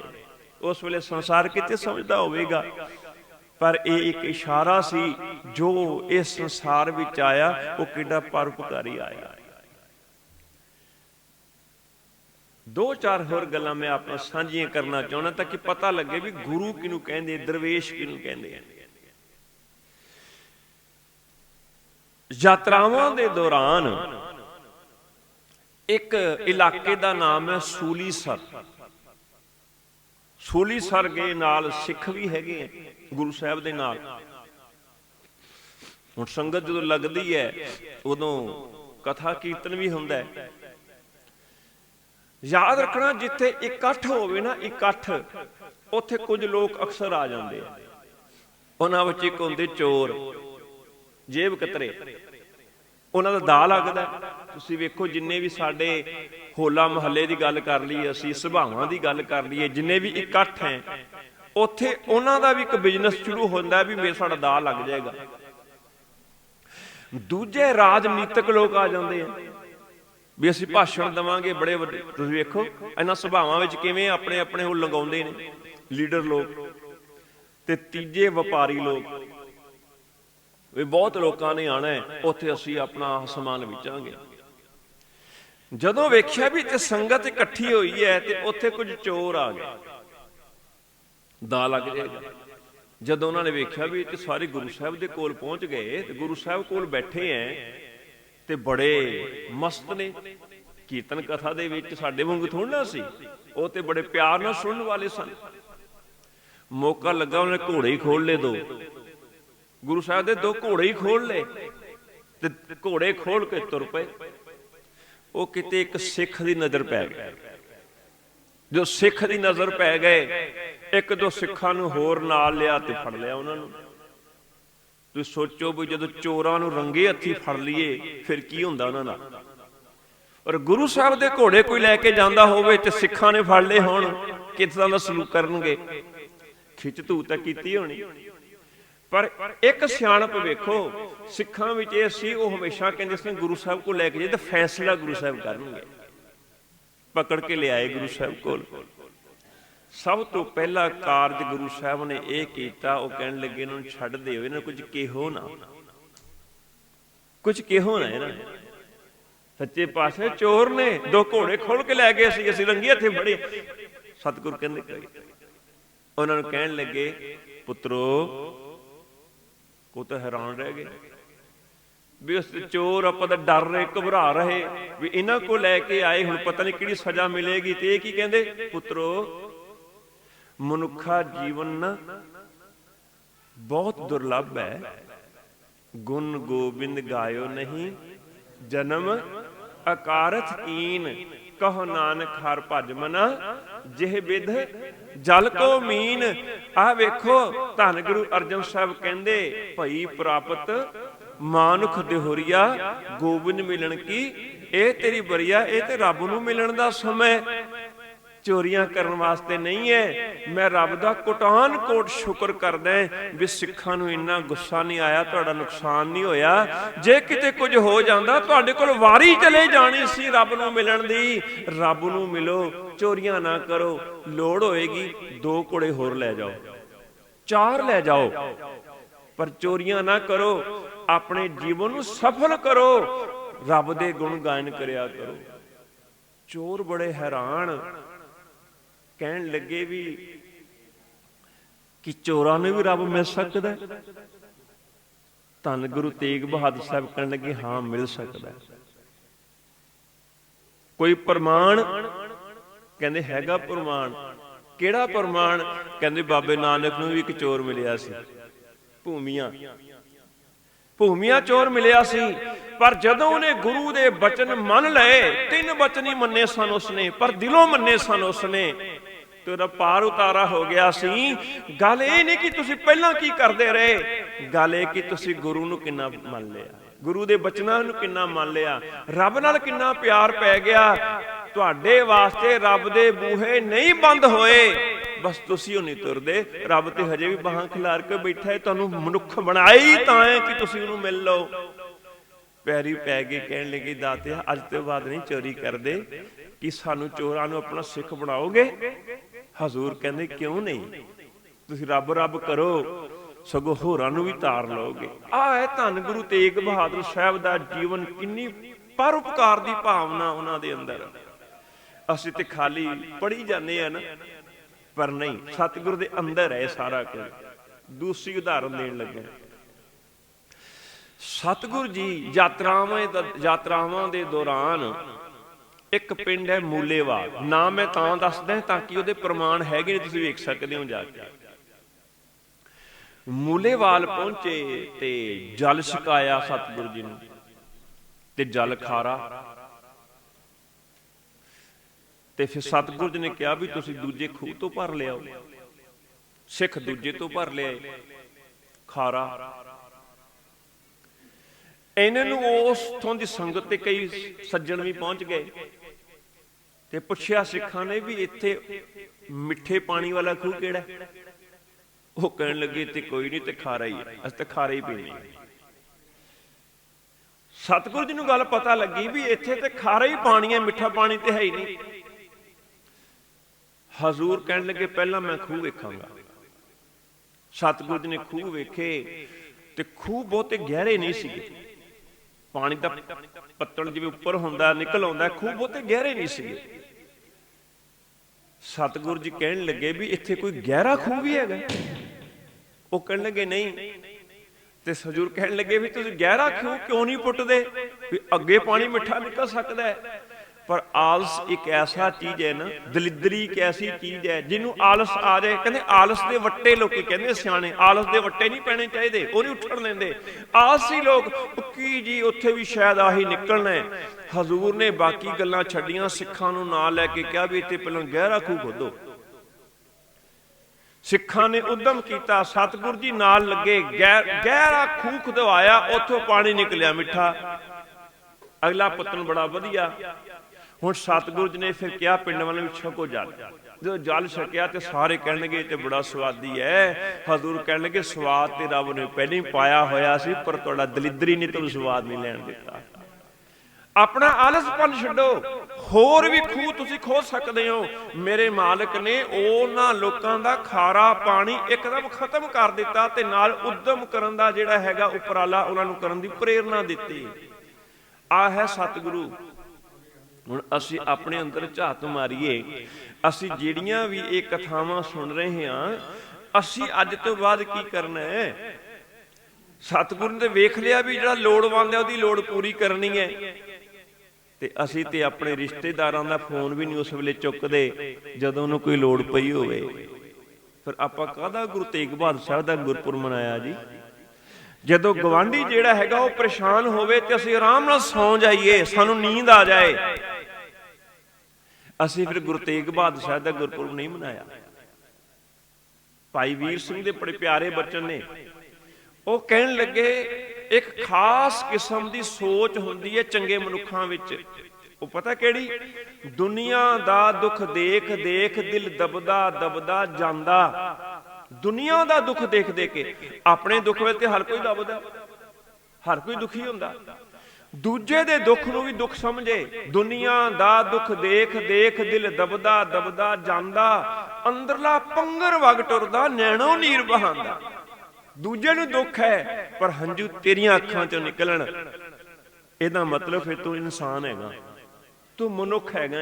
Speaker 1: ਉਸ ਵੇਲੇ ਸੰਸਾਰ ਕਿਤੇ ਸਮਝਦਾ ਹੋਵੇਗਾ? ਪਰ ਇਹ ਇੱਕ ਇਸ਼ਾਰਾ ਸੀ ਜੋ ਇਸ ਸੰਸਾਰ ਵਿੱਚ ਆਇਆ, ਉਹ ਕਿੱਡਾ ਪਰਉਪਕਾਰੀ ਆਇਆ। ਦੋ ਚਾਰ ਹੋਰ ਗੱਲਾਂ ਮੈਂ ਆਪਣਾ ਸਾਂਝੀਆਂ ਕਰਨਾ ਚਾਹੁੰਦਾ ਤਾਂ ਕਿ ਪਤਾ ਲੱਗੇ ਵੀ ਗੁਰੂ ਕਿਹਨੂੰ ਕਹਿੰਦੇ, ਦਰਵੇਸ਼ ਕਿਹਨੂੰ ਕਹਿੰਦੇ ਆ। ਯਾਤਰਾਵਾਂ ਦੇ ਦੌਰਾਨ ਇੱਕ ਇਲਾਕੇ ਦਾ ਨਾਮ ਹੈ ਸੂਲੀਸਰ ਸੋਲੀ ਸਰ ਗਏ ਨਾਲ ਸਿੱਖ ਵੀ ਹੈਗੇ ਆ, ਗੁਰੂ ਸਾਹਿਬ ਦੇ ਨਾਲ। ਹੁਣ ਸੰਗਤ ਜਦੋਂ ਲੱਗਦੀ ਹੈ, ਉਦੋਂ ਕਥਾ ਕੀਰਤਨ ਵੀ ਹੁੰਦਾ ਹੈ। ਯਾਦ ਰੱਖਣਾ ਜਿੱਥੇ ਇਕੱਠ ਹੋਵੇ ਨਾ, ਇਕੱਠ, ਉੱਥੇ ਕੁਝ ਲੋਕ ਅਕਸਰ ਆ ਜਾਂਦੇ ਆ। ਉਹਨਾਂ ਵਿੱਚ ਇੱਕ ਹੁੰਦੇ ਚੋਰ, ਜੇਬ ਕਤਰੇ। ਉਹਨਾਂ ਦਾ ਦਾ ਲੱਗਦਾ ਤੁਸੀਂ ਵੇਖੋ, ਜਿੰਨੇ ਵੀ ਸਾਡੇ ਹੋਲਾ ਮਹੱਲੇ ਦੀ ਗੱਲ ਕਰ ਲਈ ਅਸੀਂ ਸੁਭਾਵਾਂ ਦੀ ਗੱਲ ਕਰ ਲਈਏ, ਜਿੰਨੇ ਵੀ ਇਕੱਠ ਹੈ, ਉੱਥੇ ਉਹਨਾਂ ਦਾ ਵੀ ਇੱਕ ਬਿਜ਼ਨਸ ਸ਼ੁਰੂ ਹੁੰਦਾ ਵੀ ਮੇਰੇ ਸਾਡਾ ਦਾ ਲੱਗ ਜਾਏਗਾ। ਦੂਜੇ ਰਾਜਨੀਤਿਕ ਲੋਕ ਆ ਜਾਂਦੇ ਆ, ਵੀ ਅਸੀਂ ਭਾਸ਼ਣ ਦਵਾਂਗੇ ਬੜੇ ਵੱਡੇ। ਤੁਸੀਂ ਵੇਖੋ, ਇਹਨਾਂ ਸੁਭਾਵਾਂ ਵਿੱਚ ਕਿਵੇਂ ਆਪਣੇ ਆਪਣੇ ਉਹ ਲਗਾਉਂਦੇ ਨੇ, ਲੀਡਰ ਲੋਕ ਤੇ ਤੀਜੇ ਵਪਾਰੀ ਲੋਕ। ਵੀ ਬਹੁਤ ਲੋਕਾਂ ਨੇ ਆਣਾ ਉੱਥੇ ਅਸੀਂ ਆਪਣਾ ਸਮਾਨ ਵੇਚਾਂਗੇ। ਜਦੋਂ ਵੇਖਿਆ ਵੀ ਤੇ ਸੰਗਤ ਇਕੱਠੀ ਹੋਈ ਹੈ ਤੇ ਉੱਥੇ ਕੁਝ ਚੋਰ ਆ ਗਏ। ਦਾ ਲੱਗ ਜਾਏਗਾ ਜਦੋਂ ਉਹਨਾਂ ਨੇ ਵੇਖਿਆ ਵੀ ਤੇ ਸਾਰੇ ਗੁਰੂ ਸਾਹਿਬ ਦੇ ਕੋਲ ਪਹੁੰਚ ਗਏ ਤੇ ਗੁਰੂ ਸਾਹਿਬ ਕੋਲ ਬੈਠੇ ਐ ਤੇ ਬੜੇ ਮਸਤ ਨੇ। ਕੀਰਤਨ ਕਥਾ ਦੇ ਵਿੱਚ ਸਾਡੇ ਵਾਂਗੂ ਥੋੜਾ ਸੀ। ਉਹ ਤੇ ਬੜੇ ਪਿਆਰ ਨਾਲ ਸੁਣਨ ਵਾਲੇ ਸਨ। ਮੌਕਾ ਲੱਗਾ ਉਹਨੇ ਘੋੜੇ ਹੀ ਖੋਲ ਲਏ ਦੋ। ਗੁਰੂ ਸਾਹਿਬ ਦੇ ਦੋ ਘੋੜੇ ਹੀ ਖੋਲ ਲਏ ਤੇ ਘੋੜੇ ਖੋਲ ਕੇ ਤੁਰ ਪਏ। ਉਹ ਕਿਤੇ ਇੱਕ ਸਿੱਖ ਦੀ ਨਜ਼ਰ ਪੈ ਗਈ ਜੋ ਸਿੱਖ ਦੀ ਨਜ਼ਰ ਪੈ ਗਏ, ਇੱਕ ਦੋ ਸਿੱਖਾਂ ਨੂੰ ਹੋਰ ਨਾਲ ਲਿਆ ਤੇ ਫੜ ਲਿਆ ਉਹਨਾਂ ਨੂੰ। ਤੁਸੀਂ ਸੋਚੋ ਵੀ ਜਦੋਂ ਚੋਰਾਂ ਨੂੰ ਰੰਗੇ ਹੱਥੀ ਫੜ ਲਈਏ, ਫਿਰ ਕੀ ਹੁੰਦਾ ਉਹਨਾਂ ਦਾ ਔਰ ਗੁਰੂ ਸਾਹਿਬ ਦੇ ਘੋੜੇ ਕੋਈ ਲੈ ਕੇ ਜਾਂਦਾ ਹੋਵੇ ਤੇ ਸਿੱਖਾਂ ਨੇ ਫੜ ਲਏ ਹੋਣ, ਕਿਸ ਤਰ੍ਹਾਂ ਦਾ ਸਲੂਕ ਕਰਨਗੇ? ਖਿੱਚ ਧੂ ਤਾਂ ਕੀਤੀ ਹੋਣੀ। ਪਰ ਇੱਕ ਸਿਆਣਪ ਵੇਖੋ, ਸਿੱਖਾਂ ਵਿੱਚ ਇਹ ਸੀ, ਉਹ ਹਮੇਸ਼ਾ ਕਹਿੰਦੇ ਸੀ, ਗੁਰੂ ਸਾਹਿਬ ਕੋਲ ਲੈ ਕੇ ਜੇ ਤਾਂ ਫੈਸਲਾ ਗੁਰੂ ਸਾਹਿਬ ਕਰਨਗੇ। ਪਕੜ ਕੇ ਲਿਆਏ ਗੁਰੂ ਸਾਹਿਬ ਕੋਲ। ਸਭ ਤੋਂ ਪਹਿਲਾ ਕਾਰਜ ਗੁਰੂ ਸਾਹਿਬ ਨੇ ਇਹ ਕੀਤਾ, ਉਹ ਕਹਿਣ ਲੱਗੇ, ਇਹਨਾਂ ਨੂੰ ਛੱਡ ਦਿਓ, ਇਹਨਾਂ ਨੂੰ ਕੁਝ ਕਿਹੋ ਨਾ। ਕੁਝ ਕਿਹੋ ਨਾ ਇਹਨਾਂ ਸੱਚੇ ਪਾਸੇ ਚੋਰ ਨੇ, ਦੋ ਘੋੜੇ ਖੋਲ ਕੇ ਲੈ ਗਏ ਸੀ, ਅਸੀਂ ਰੰਗੀ ਹੱਥੇ ਫੜੇ। ਸਤਿਗੁਰ ਕਹਿੰਦੇ, ਉਹਨਾਂ ਨੂੰ ਕਹਿਣ ਲੱਗੇ, ਪੁੱਤਰੋ ਉਹ ਤਾਂ ਹੈਰਾਨ ਰਹਿ ਗਏ। ਵੀ ਉਸ ਚੋਰ ਆਪਾਂ ਤਾਂ ਡਰ ਰਹੇ, ਘਬਰਾ ਰਹੇ, ਵੀ ਇਹਨਾਂ ਕੋ ਲੈ ਕੇ ਆਏ, ਹੁਣ ਪਤਾ ਨਹੀਂ ਕਿਹੜੀ ਸਜ਼ਾ ਮਿਲੇਗੀ ਤੇ ਇਹ ਕੀ ਕਹਿੰਦੇ? ਪੁੱਤਰੋ, ਮਨੁੱਖਾ ਜੀਵਨ ਬਹੁਤ ਦੁਰਲੱਭ ਹੈ। ਗੁਣ ਗੋਬਿੰਦ ਗਾਇਓ ਨਹੀਂ, ਜਨਮ ਅਕਾਰਥ ਕੀਨ ਕਹੋ ਨਾਨਕ ਹਰ ਭਜ ਮਨਾ, ਜਿਹ ਵਿਧ ਜਲ ਕੋ ਮੀਨ ਆ ਵੇਖੋ ਧੰਨ ਗੁਰੂ ਅਰਜਨ ਸਾਹਿਬ ਕਹਿੰਦੇ, ਭਈ ਪ੍ਰਾਪਤ ਮਾਨੁਖ ਦਿਹੋਰੀਆ, ਗੋਬਿੰਦ ਮਿਲਣ ਕੀ, ਇਹ ਤੇਰੀ ਬਰੀਆ ਇਹ ਤੇ ਰੱਬ ਨੂੰ ਮਿਲਣ ਦਾ ਸਮਾਂ ਚੋਰੀਆਂ ਕਰਨ ਵਾਸਤੇ ਨਹੀਂ ਹੈ। ਮੈਂ ਰੱਬ ਦਾ ਕੋਟਾਨ ਕੋਟ ਸ਼ੁਕਰ ਕਰਦਾ ਵੀ ਸਿੱਖਾਂ ਨੂੰ ਇੰਨਾ ਗੁੱਸਾ ਨਹੀਂ ਆਇਆ, ਤੁਹਾਡਾ ਨੁਕਸਾਨ ਨਹੀਂ ਹੋਇਆ। ਜੇ ਕਿਤੇ ਕੁਝ ਹੋ ਜਾਂਦਾ, ਤੁਹਾਡੇ ਕੋਲ ਵਾਰੀ ਚਲੇ ਜਾਣੀ ਸੀ ਰੱਬ ਨੂੰ ਮਿਲਣ ਦੀ। ਰੱਬ ਨੂੰ ਮਿਲੋ, ਚੋਰੀਆਂ ਨਾ ਕਰੋ। ਲੋੜ ਹੋਏਗੀ, ਦੋ ਕੋੜੇ ਹੋਰ ਲੈ ਜਾਓ। ਚਾਰ ਲੈ ਜਾਓ। ਪਰ ਚੋਰੀਆਂ ਨਾ ਕਰੋ, ਆਪਣੇ ਜੀਵਨ ਨੂੰ ਸਫਲ ਕਰੋ। ਰੱਬ ਦੇ ਗੁਣ ਗਾਇਨ ਕਰਿਆ ਕਰੋ। ਚੋਰ ਬੜੇ ਹੈਰਾਨ। ਕਹਿਣ ਲੱਗੇ ਵੀ ਕਿ ਚੋਰਾਂ ਨੂੰ ਵੀ ਰੱਬ ਮਿਲ ਸਕਦਾ ਧੰਨ ਗੁਰੂ ਤੇਗ ਬਹਾਦਰ ਸਾਹਿਬ ਕਹਿਣ ਲੱਗੇ, ਹਾਂ, ਮਿਲ ਸਕਦਾ ਕੋਈ ਪ੍ਰਮਾਣ ਕਹਿੰਦੇ ਹੈਗਾ ਪ੍ਰਮਾਣ। ਕਿਹੜਾ ਪ੍ਰਮਾਣ? ਕਹਿੰਦੇ ਬਾਬੇ ਨਾਨਕ ਨੂੰ ਵੀ ਇੱਕ ਚੋਰ ਮਿਲਿਆ ਸੀ। ਭੂਮੀਆਂ। ਭੂਮੀਆਂ ਚੋਰ ਮਿਲਿਆ ਸੀ। ਪਰ ਜਦੋਂ ਉਹਨੇ ਗੁਰੂ ਦੇ ਬਚਨ ਮੰਨ ਲਏ, ਤਿੰਨ ਬਚਨ ਹੀ ਮੰਨੇ ਸਨ ਉਸਨੇ, ਪਰ ਦਿਲੋਂ ਮੰਨੇ ਸਨ ਉਸਨੇ ਤੇ ਪਾਰ ਉਤਾਰਾ ਹੋ ਗਿਆ ਸੀ। ਗੱਲ ਇਹ ਨਹੀਂ ਕਿ ਤੁਸੀਂ ਪਹਿਲਾਂ ਕੀ ਕਰਦੇ ਰਹੇ। ਗੱਲ ਇਹ ਕਿ ਤੁਸੀਂ ਗੁਰੂ ਨੂੰ ਕਿੰਨਾ ਮੰਨ ਲਿਆ। ਗੁਰੂ ਦੇ ਬਚਨਾਂ ਨੂੰ ਕਿੰਨਾ ਮੰਨ ਲਿਆ। ਰੱਬ ਨਾਲ ਕਿੰਨਾ ਪਿਆਰ ਪੈ ਗਿਆ। ਤੁਹਾਡੇ ਵਾਸਤੇ ਰੱਬ ਦੇ ਬੂਹੇ ਨਹੀਂ ਬੰਦ ਹੋਏ। ਬਸ ਤੁਸੀਂ ਉਹ ਨਹੀਂ ਤੁਰਦੇ। ਰੱਬ ਤੇ ਹਜੇ ਵੀ ਬਾਹਾਂ ਖਿਲਾਰ ਕੇ ਬੈਠਾ ਹੈ। ਤੁਹਾਨੂੰ ਮਨੁੱਖ ਬਣਾਇਆ ਤਾਂ ਹੈ ਕਿ ਤੁਸੀਂ ਉਹਨੂੰ ਮਿਲ ਲਓ। ਪੈਰੀ ਪੈ ਕੇ ਕਹਿਣ ਲੱਗੇ, ਦਾਤਿਆ, ਅੱਜ ਤੋਂ ਬਾਅਦ ਨਹੀਂ ਚੋਰੀ ਕਰਦੇ। ਕਿ ਸਾਨੂੰ ਚੋਰਾਂ ਨੂੰ ਆਪਣਾ ਸਿੱਖ ਬਣਾਓਗੇ? ਹਜ਼ੂਰ ਕਹਿੰਦੇ, ਕਿਉਂ ਨਹੀਂ? ਤੁਸੀਂ ਰੱਬ ਰੱਬ ਕਰੋ, ਸਗੋਂ ਹੋਰਾਂ ਨੂੰ ਵੀ ਤਾਰ ਲਓਗੇ। ਆ ਹੈ ਧੰਨ ਗੁਰੂ ਤੇਗ ਬਹਾਦਰ ਸਾਹਿਬ ਦਾ ਜੀਵਨ ਕਿੰਨੀ ਪਰਉਪਕਾਰ ਦੀ ਭਾਵਨਾ ਉਹਨਾਂ ਦੇ ਅੰਦਰ। ਅਸੀਂ ਤੇ ਖਾਲੀ ਪੜੀ ਜਾਂਦੇ ਆ ਨਾ, ਪਰ ਨਹੀਂ, ਸਤਿਗੁਰ ਦੇ ਅੰਦਰ ਹੈ ਸਾਰਾ ਕੁਝ। ਦੂਸਰੀ ਉਦਾਹਰਨ ਦੇਣ ਲੱਗਾ ਸਤਿਗੁਰ ਜੀ ਯਾਤਰਾਵਾਂ ਯਾਤਰਾਵਾਂ ਦੇ ਦੌਰਾਨ ਇੱਕ ਪਿੰਡ ਹੈ ਮੂਲੇਵਾਲ। ਨਾਮ ਮੈਂ ਤਾਂ ਦੱਸਦਾ ਤਾਂ ਕਿ ਉਹਦੇ ਪ੍ਰਮਾਣ ਹੈਗੇ ਨੇ, ਤੁਸੀਂ ਵੇਖ ਸਕਦੇ ਹੋ ਜਾ ਕੇ। ਮੂਲੇਵਾਲ ਪਹੁੰਚੇ ਤੇ ਜਲ ਛਕਾਇਆ ਸਤਿਗੁਰੂ ਜੀ ਨੂੰ ਤੇ ਜਲ ਖਾਰਾ। ਤੇ ਫਿਰ ਸਤਿਗੁਰੂ ਜੀ ਨੇ ਕਿਹਾ ਵੀ ਤੁਸੀਂ ਦੂਜੇ ਖੂਹ ਤੋਂ ਭਰ ਲਿਆਓ। ਸਿੱਖ ਦੂਜੇ ਤੋਂ ਭਰ ਲਿਆਏ। ਖਾਰਾ। ਇਹਨਾਂ ਨੂੰ ਉਸ ਤੋਂ ਦੀ ਸੰਗਤ ਤੇ ਕਈ ਸੱਜਣ ਵੀ ਪਹੁੰਚ ਗਏ ਤੇ ਪੁੱਛਿਆ ਸਿੱਖਾਂ ਨੇ ਵੀ ਇੱਥੇ ਮਿੱਠੇ ਪਾਣੀ ਵਾਲਾ ਖੂਹ ਕਿਹੜਾ ਉਹ ਕਹਿਣ ਲੱਗੇ ਤੇ ਕੋਈ ਨਹੀਂ ਤੇ ਖਾਰਾ ਹੀ ਅਸੀਂ ਤਾਂ ਖਾਰਾ ਹੀ ਪੀਣੀ ਹੈ। ਸਤਿਗੁਰੂ ਜੀ ਨੂੰ ਗੱਲ ਪਤਾ ਲੱਗੀ ਵੀ ਇੱਥੇ ਤੇ ਖਾਰਾ ਹੀ ਪਾਣੀ ਹੈ, ਮਿੱਠਾ ਪਾਣੀ ਤੇ ਹੈ ਹੀ ਨਹੀਂ। ਹਜ਼ੂਰ ਕਹਿਣ ਲੱਗੇ, ਪਹਿਲਾਂ ਮੈਂ ਖੂਹ ਵੇਖਾਂਗਾ। ਸਤਿਗੁਰੂ ਜੀ ਨੇ ਖੂਹ ਵੇਖੇ ਤੇ ਖੂਹ ਬਹੁਤੇ ਗਹਿਰੇ ਨਹੀਂ ਸੀਗੇ। ਪਾਣੀ ਦਾ ਪੱਤਣ ਜਿਵੇਂ ਉੱਪਰ ਹੁੰਦਾ, ਨਿਕਲ ਆਉਂਦਾ ਖੂਹ ਬਹੁਤੇ ਗਹਿਰੇ ਨਹੀਂ ਸੀਗੇ। ਸਤਿਗੁਰੂ ਜੀ ਕਹਿਣ ਲੱਗੇ ਵੀ ਇੱਥੇ ਕੋਈ ਗਹਿਰਾ ਖੂਹ ਵੀ ਹੈਗਾ। ਉਹ ਕਹਿਣ ਲੱਗੇ, ਨਹੀਂ। ਤੇ ਹਜ਼ੂਰ ਕਹਿਣ ਲੱਗੇ ਵੀ, ਤੁਸੀਂ ਗਹਿਰਾ ਖੂਹ ਕਿਉਂ ਨਹੀਂ ਪੁੱਟਦੇ? ਵੀ ਅੱਗੇ ਪਾਣੀ ਮਿੱਠਾ ਨਿਕਲ ਸਕਦਾ ਹੈ। ਪਰ ਆਲਸ ਇੱਕ ਐਸਾ ਚੀਜ਼ ਹੈ ਨਾ, ਦਲਿਦਰੀ ਇੱਕ ਐਸੀ ਚੀਜ਼ ਹੈ, ਜਿਹਨੂੰ ਆਲਸ ਆ ਜਾਏ। ਕਹਿੰਦੇ ਆਲਸ ਦੇ ਵੱਟੇ ਲੋਕੀ ਕਹਿੰਦੇ ਸਿਆਣੇ, ਆਲਸ ਦੇ ਵੱਟੇ ਨਹੀਂ ਪੈਣੇ ਚਾਹੀਦੇ, ਉਹ ਨਹੀਂ ਉੱਠਣ ਲੈਂਦੇ ਆਲਸੀ ਲੋਕ ਕੀ ਜੀ, ਉੱਥੇ ਵੀ ਸ਼ਾਇਦ ਆਹੀ ਨਿਕਲਣਾ ਹਜ਼ੂਰ ਨੇ ਬਾਕੀ ਗੱਲਾਂ ਛੱਡੀਆਂ, ਸਿੱਖਾਂ ਨੂੰ ਨਾਲ ਲੈ ਕੇ ਕਿਹਾ ਵੀ ਇੱਥੇ ਪਹਿਲਾਂ ਗਹਿਰਾ ਖੂਹ ਖੋਦੋ। ਸਿੱਖਾਂ ਨੇ ਉਦਮ ਕੀਤਾ, ਸਤਿਗੁਰ ਜੀ ਨਾਲ ਲੱਗੇ ਗਹਿਰਾ ਖੂਹ ਖਦਵਾਇਆ, ਉੱਥੋਂ ਪਾਣੀ ਨਿਕਲਿਆ ਮਿੱਠਾ। ਅਗਲਾ ਪਤਨ ਬੜਾ ਵਧੀਆ। ਹੁਣ ਸਤਿਗੁਰੂ ਜੀ ਨੇ ਫਿਰ ਕਿਹਾ, ਪਿੰਡ ਵਾਲਿਆਂ ਵੀ ਛਕੋ ਜਲ। ਜਦੋਂ ਜਲ ਛਕਿਆ ਤੇ ਸਾਰੇ ਕਹਿਣਗੇ ਤੇ ਬੜਾ ਸਵਾਦੀ ਹੈ। ਹਜ਼ੂਰ ਕਹਿਣ ਲੱਗੇ ਸਵਾਦ ਤੇ ਰੱਬ ਨੇ ਪਹਿਲਾਂ ਹੀ ਪਾਇਆ ਹੋਇਆ ਸੀ, ਪਰ ਤੁਹਾਡਾ ਦਲਿਦਰੀ ਨੇ ਤੁਹਾਨੂੰ ਸਵਾਦ ਨਹੀਂ ਲੈਣ ਦਿੱਤਾ। ਆਪਣਾ ਆਲਸਪਨ ਛੱਡੋ। ਹੋਰ ਵੀ ਖੂਹ ਤੁਸੀਂ ਖੋਦ ਸਕਦੇ ਹੋ। ਮੇਰੇ ਮਾਲਕ ਨੇ ਉਹਨਾਂ ਲੋਕਾਂ ਦਾ ਖਾਰਾ ਪਾਣੀ ਇੱਕਦਮ ਖਤਮ ਕਰ ਦਿੱਤਾ ਤੇ ਨਾਲ ਉਦਮ ਕਰਨ ਦਾ ਜਿਹੜਾ ਹੈਗਾ ਉਪਰਾਲਾ ਉਹਨਾਂ ਨੂੰ ਕਰਨ ਦੀ ਪ੍ਰੇਰਣਾ ਦਿੱਤੀ। ਆ ਹੈ ਸਤਿਗੁਰੂ। ਹੁਣ ਅਸੀਂ ਆਪਣੇ ਅੰਦਰ ਝਾਤ ਮਾਰੀਏ, ਅਸੀਂ ਜਿਹੜੀਆਂ ਵੀ ਇਹ ਕਥਾਵਾਂ ਸੁਣ ਰਹੇ ਹਾਂ, ਅਸੀਂ ਅੱਜ ਤੋਂ ਬਾਅਦ ਕੀ ਕਰਨਾ ਹੈ? ਸਤਿਗੁਰੂ ਨੇ ਵੇਖ ਲਿਆ ਵੀ ਜਿਹੜਾ ਲੋੜਵੰਦ ਹੈ, ਉਹਦੀ ਲੋੜ ਪੂਰੀ ਕਰਨੀ ਹੈ। ਤੇ ਅਸੀਂ ਤੇ ਆਪਣੇ ਰਿਸ਼ਤੇਦਾਰਾਂ ਦਾ ਫੋਨ ਵੀ ਨਹੀਂ ਉਸ ਵੇਲੇ ਚੁੱਕਦੇ, ਜਦੋਂ ਉਹਨੂੰ ਕੋਈ ਲੋੜ ਪਈ ਹੋਵੇ। ਫਿਰ ਆਪਾਂ ਕਾਹਦਾ ਗੁਰੂ ਤੇਗ ਬਹਾਦਰ ਸਾਹਿਬ ਦਾ ਗੁਰਪੁਰਬ ਮਨਾਇਆ ਜੀ? ਜਦੋਂ ਗਵਾਂਢੀ ਜਿਹੜਾ ਹੈਗਾ ਉਹ ਪਰੇਸ਼ਾਨ ਹੋਵੇ ਤੇ ਅਸੀਂ ਆਰਾਮ ਨਾਲ ਸੌਂ ਜਾਈਏ, ਸਾਨੂੰ ਨੀਂਦ ਆ ਜਾਏ। ਅਸੀਂ ਫਿਰ ਗੁਰੂ ਤੇਗ ਬਹਾਦਰ ਸਾਹਿਬ ਦਾ ਗੁਰਪੁਰਬ ਨਹੀਂ ਮਨਾਇਆ। ਭਾਈ ਵੀਰ ਸਿੰਘ ਦੇ ਬੜੇ ਪਿਆਰੇ ਬਚਨ ਨੇ। ਉਹ ਕਹਿਣ ਲੱਗੇ, ਇੱਕ ਖਾਸ ਕਿਸਮ ਦੀ ਸੋਚ ਹੁੰਦੀ ਹੈ ਚੰਗੇ ਮਨੁੱਖਾਂ ਵਿੱਚ। ਉਹ ਪਤਾ ਕਿਹੜੀ? ਦੁਨੀਆ ਦਾ ਦੁੱਖ ਦੇਖ ਦੇਖ, ਦਿਲ ਦਬਦਾ ਦਬਦਾ ਜਾਂਦਾ। ਦੁਨੀਆ ਦਾ ਦੁੱਖ ਦੇਖ ਦੇ ਕੇ ਆਪਣੇ ਦੁੱਖ ਵਿੱਚ ਤੇ ਹਰ ਕੋਈ ਦਬਦਾ। ਹਰ ਕੋਈ ਦੁਖੀ ਹੁੰਦਾ। ਦੂਜੇ ਦੇ ਦੁੱਖ ਨੂੰ ਵੀ ਦੁੱਖ ਸਮਝੇ। ਦੁਨੀਆ ਦਾ ਦੁੱਖ ਦੇਖ ਦੇਖ, ਦਿਲ ਦਬਦਾ ਦਬਦਾ, ਜਾਂਦਾ। ਅੰਦਰਲਾ ਪੰਗਰ ਵਗ ਟੁਰਦਾ, ਨੈਣੋ ਨੀਰ ਬਹਾਂਦਾ। ਦੂਜੇ ਨੂੰ ਦੁੱਖ ਹੈ, ਪਰ ਹੰਝੂ ਤੇਰੀਆਂ ਅੱਖਾਂ ਚੋਂ ਨਿਕਲਣ। ਇਹਦਾ ਮਤਲਬ ਫਿਰ ਤੂੰ ਇਨਸਾਨ ਹੈਗਾ। ਤੂੰ ਮਨੁੱਖ ਹੈਗਾ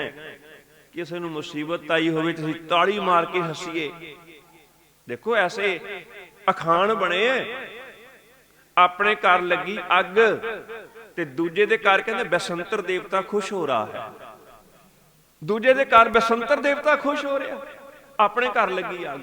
Speaker 1: ਕਿਸੇ ਨੂੰ ਮੁਸੀਬਤ ਆਈ ਹੋਵੇ, ਤੁਸੀਂ ਅਸੀਂ ਤਾੜੀ ਮਾਰ ਕੇ ਹੱਸੀਏ। ਦੇਖੋ, ਐਸੇ ਅਖਾਣ ਬਣੇ ਆਪਣੇ ਘਰ ਲੱਗੀ ਅੱਗ। ਤੇ ਦੂਜੇ ਦੇ ਘਰ ਕਹਿੰਦੇ ਬਸੰਤਰ ਦੇਵਤਾ ਖੁਸ਼ ਹੋ ਰਹਾ ਹੈ। ਦੂਜੇ ਦੇ ਘਰ ਬਸੰਤਰ ਦੇਵਤਾ ਖੁਸ਼ ਹੋ ਰਿਹਾ। ਆਪਣੇ ਘਰ ਲੱਗੀ ਅੱਗ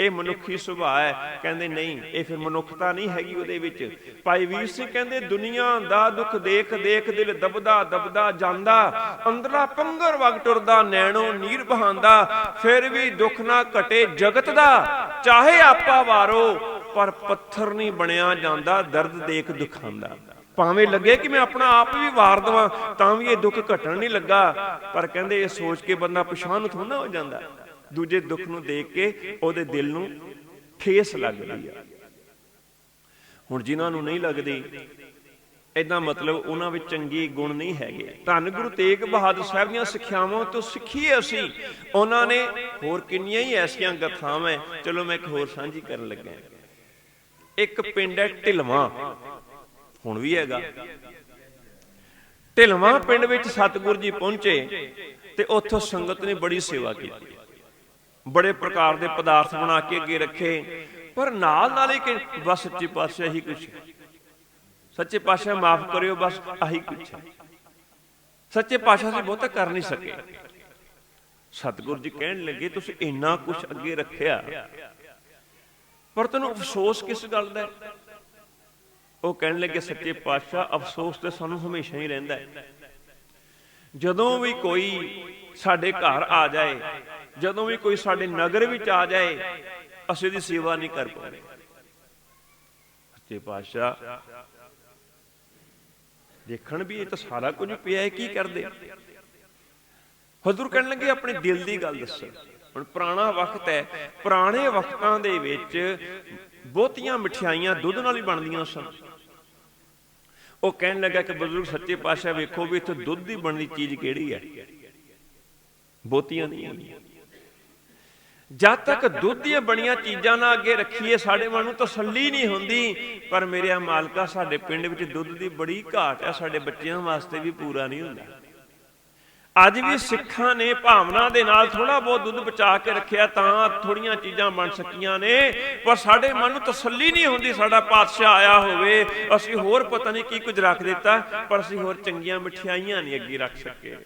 Speaker 1: ਇਹ ਮਨੁੱਖੀ ਸੁਭਾਅ ਹੈ। ਕਹਿੰਦੇ ਨਹੀਂ, ਇਹ ਫਿਰ ਮਨੁੱਖਤਾ ਨਹੀਂ ਹੈਗੀ ਉਹਦੇ ਵਿੱਚ। ਭਾਈ ਵੀਰ ਸਿੰਘ ਕਹਿੰਦੇ, ਦੁਨੀਆ ਦਾ ਦੁੱਖ ਦੇਖ ਦੇਖ ਦਿਲ ਦਬਦਾ ਦਬਦਾ ਜਾਂਦਾ। ਅੰਦਰਲਾ ਪੰਗਰ ਵਗ ਟੁਰਦਾ, ਨੈਣੋ ਨੀਰ ਬਹਾਂਦਾ। ਫਿਰ ਵੀ ਦੁੱਖ ਨਾ ਘਟੇ ਜਗਤ ਦਾ। ਚਾਹੇ ਆਪਾ ਵਾਰੋ, ਪਰ ਪੱਥਰ ਨਹੀਂ ਬਣਿਆ ਜਾਂਦਾ, ਦਰਦ ਦੇਖ ਦੁਖਾਂਦਾ। ਭਾਵੇਂ ਲੱਗੇ ਕਿ ਮੈਂ ਆਪਣਾ ਆਪ ਵੀ ਵਾਰ ਦਵਾਂ, ਤਾਂ ਵੀ ਇਹ ਦੁੱਖ ਘਟਣ ਨਹੀਂ ਲੱਗਾ। ਪਰ ਕਹਿੰਦੇ ਇਹ ਸੋਚ ਕੇ ਬੰਦਾ ਪਛਾਣ ਨੂੰ ਥੋੜਾ ਹੋ ਜਾਂਦਾ। ਦੂਜੇ ਦੁੱਖ ਨੂੰ ਦੇਖ ਕੇ ਉਹਦੇ ਦਿਲ ਨੂੰ ਠੇਸ ਲੱਗਦੀ ਆ। ਹੁਣ ਜਿਨ੍ਹਾਂ ਨੂੰ ਨਹੀਂ ਲੱਗਦੀ ਇਦਾਂ ਮਤਲਬ ਉਹਨਾਂ ਵਿੱਚ ਚੰਗੀ ਗੁਣ ਨਹੀਂ ਹੈਗੇ। ਧੰਨ ਗੁਰੂ ਤੇਗ ਬਹਾਦਰ ਸਾਹਿਬ ਦੀਆਂ ਸਿੱਖਿਆਵਾਂ ਤੋਂ ਸਿੱਖੀਏ ਅਸੀਂ। ਉਹਨਾਂ ਨੇ ਹੋਰ ਕਿੰਨੀਆਂ ਹੀ ਐਸੀਆਂ ਗਥਾਵਾਂ ਚਲੋ ਮੈਂ ਇੱਕ ਹੋਰ ਸਾਂਝੀ ਕਰਨ ਲੱਗਾ ਇੱਕ ਪਿੰਡ ਹੈ ਢਿਲਵਾਂ। ਹੁਣ ਵੀ ਹੈਗਾ। ਢਿਲਵਾਂ ਪਿੰਡ ਵਿੱਚ ਸਤਿਗੁਰੂ ਜੀ ਪਹੁੰਚੇ ਤੇ ਉੱਥੋਂ ਸੰਗਤ ਨੇ ਬੜੀ ਸੇਵਾ ਕੀਤੀ। ਬੜੇ ਪ੍ਰਕਾਰ ਦੇ ਪਦਾਰਥ ਬਣਾ ਕੇ ਅੱਗੇ ਰੱਖੇ। ਪਰ ਨਾਲ ਨਾਲ ਹੀ ਕਿ ਬਸ ਸੱਚੇ ਪਾਤਸ਼ਾਹ ਹੀ ਕੁਛ ਸੱਚੇ ਪਾਤਸ਼ਾਹ ਮਾਫ ਕਰਿਓ, ਬਸ ਆਹੀ ਕੁਛ ਸੱਚੇ ਪਾਤਸ਼ਾਹ ਜੀ ਬਹੁਤਾ ਕਰ ਨਹੀਂ ਸਕੇ। ਸਤਿਗੁਰੂ ਜੀ ਕਹਿਣ ਲੱਗੇ, ਤੁਸੀਂ ਇੰਨਾ ਕੁਛ ਅੱਗੇ ਰੱਖਿਆ। ਪਰ ਤੈਨੂੰ ਅਫਸੋਸ ਕਿਸ ਗੱਲ ਦਾ ਹੈ? ਉਹ ਕਹਿਣ ਲੱਗੇ, ਸੱਚੇ ਪਾਤਸ਼ਾਹ, ਅਫਸੋਸ ਤੇ ਸਾਨੂੰ ਹਮੇਸ਼ਾ ਹੀ ਰਹਿੰਦਾ ਹੈ। ਜਦੋਂ ਵੀ ਕੋਈ ਸਾਡੇ ਘਰ ਆ ਜਾਏ, ਜਦੋਂ ਵੀ ਕੋਈ ਸਾਡੇ ਨਗਰ ਵਿੱਚ ਆ ਜਾਏ, ਅਸੀਂ ਇਹਦੀ ਸੇਵਾ ਨਹੀਂ ਕਰ ਪਾਉਂਦੇ। ਸੱਚੇ ਪਾਤਸ਼ਾਹ, ਦੇਖਣ ਵੀ ਇਹ ਤਾਂ ਸਾਰਾ ਕੁਝ ਪਿਆ ਹੈ, ਕੀ ਕਰਦੇ? ਹਜ਼ੂਰ ਕਹਿਣ ਲੱਗੇ, ਆਪਣੇ ਦਿਲ ਦੀ ਗੱਲ ਦੱਸੋ। ਹੁਣ ਪੁਰਾਣਾ ਵਕਤ ਹੈ, ਪੁਰਾਣੇ ਵਕਤਾਂ ਦੇ ਵਿੱਚ ਬਹੁਤੀਆਂ ਮਠਿਆਈਆਂ ਦੁੱਧ ਨਾਲ ਹੀ ਬਣਦੀਆਂ ਸਨ। ਉਹ ਕਹਿਣ ਲੱਗਾ ਕਿ ਬਜ਼ੁਰਗ ਸੱਚੇ ਪਾਤਸ਼ਾਹ ਵੇਖੋ ਵੀ ਇੱਥੇ ਦੁੱਧ ਦੀ ਬਣਦੀ ਚੀਜ਼ ਕਿਹੜੀ ਹੈ? ਬਹੁਤੀਆਂ ਨਹੀਂ ਹੈਗੀਆਂ ਜਦ ਤੱਕ ਦੁੱਧ ਦੀਆਂ ਬਣੀਆਂ ਚੀਜ਼ਾਂ ਨਾਲ ਅੱਗੇ ਰੱਖੀਏ, ਸਾਡੇ ਮਨ ਨੂੰ ਤਸੱਲੀ ਨਹੀਂ ਹੁੰਦੀ। ਪਰ ਮੇਰੇ ਮਾਲਕਾ ਸਾਡੇ ਪਿੰਡ ਵਿੱਚ ਦੁੱਧ ਦੀ ਬੜੀ ਘਾਟ ਹੈ, ਸਾਡੇ ਬੱਚਿਆਂ ਵਾਸਤੇ ਵੀ ਪੂਰਾ ਨਹੀਂ ਹੁੰਦਾ। ਅੱਜ ਵੀ ਸਿੱਖਾਂ ਨੇ ਭਾਵਨਾ ਦੇ ਨਾਲ ਥੋੜਾ ਬਹੁਤ ਦੁੱਧ ਬਚਾ ਕੇ ਰੱਖਿਆ ਤਾਂ ਥੋੜੀਆਂ ਚੀਜ਼ਾਂ ਬਣ ਸਕੀਆਂ ਨੇ। ਪਰ ਸਾਡੇ ਮਨ ਨੂੰ ਤਸੱਲੀ ਨਹੀਂ ਹੁੰਦੀ ਸਾਡਾ ਪਾਤਸ਼ਾਹ ਆਇਆ ਹੋਵੇ, ਅਸੀਂ ਹੋਰ ਪਤਾ ਨਹੀਂ ਕੀ ਕੁਝ ਰੱਖ ਦਿੱਤਾ, ਪਰ ਅਸੀਂ ਹੋਰ ਚੰਗੀਆਂ ਮਠਿਆਈਆਂ ਨਹੀਂ ਅੱਗੇ ਰੱਖ ਸਕੇ।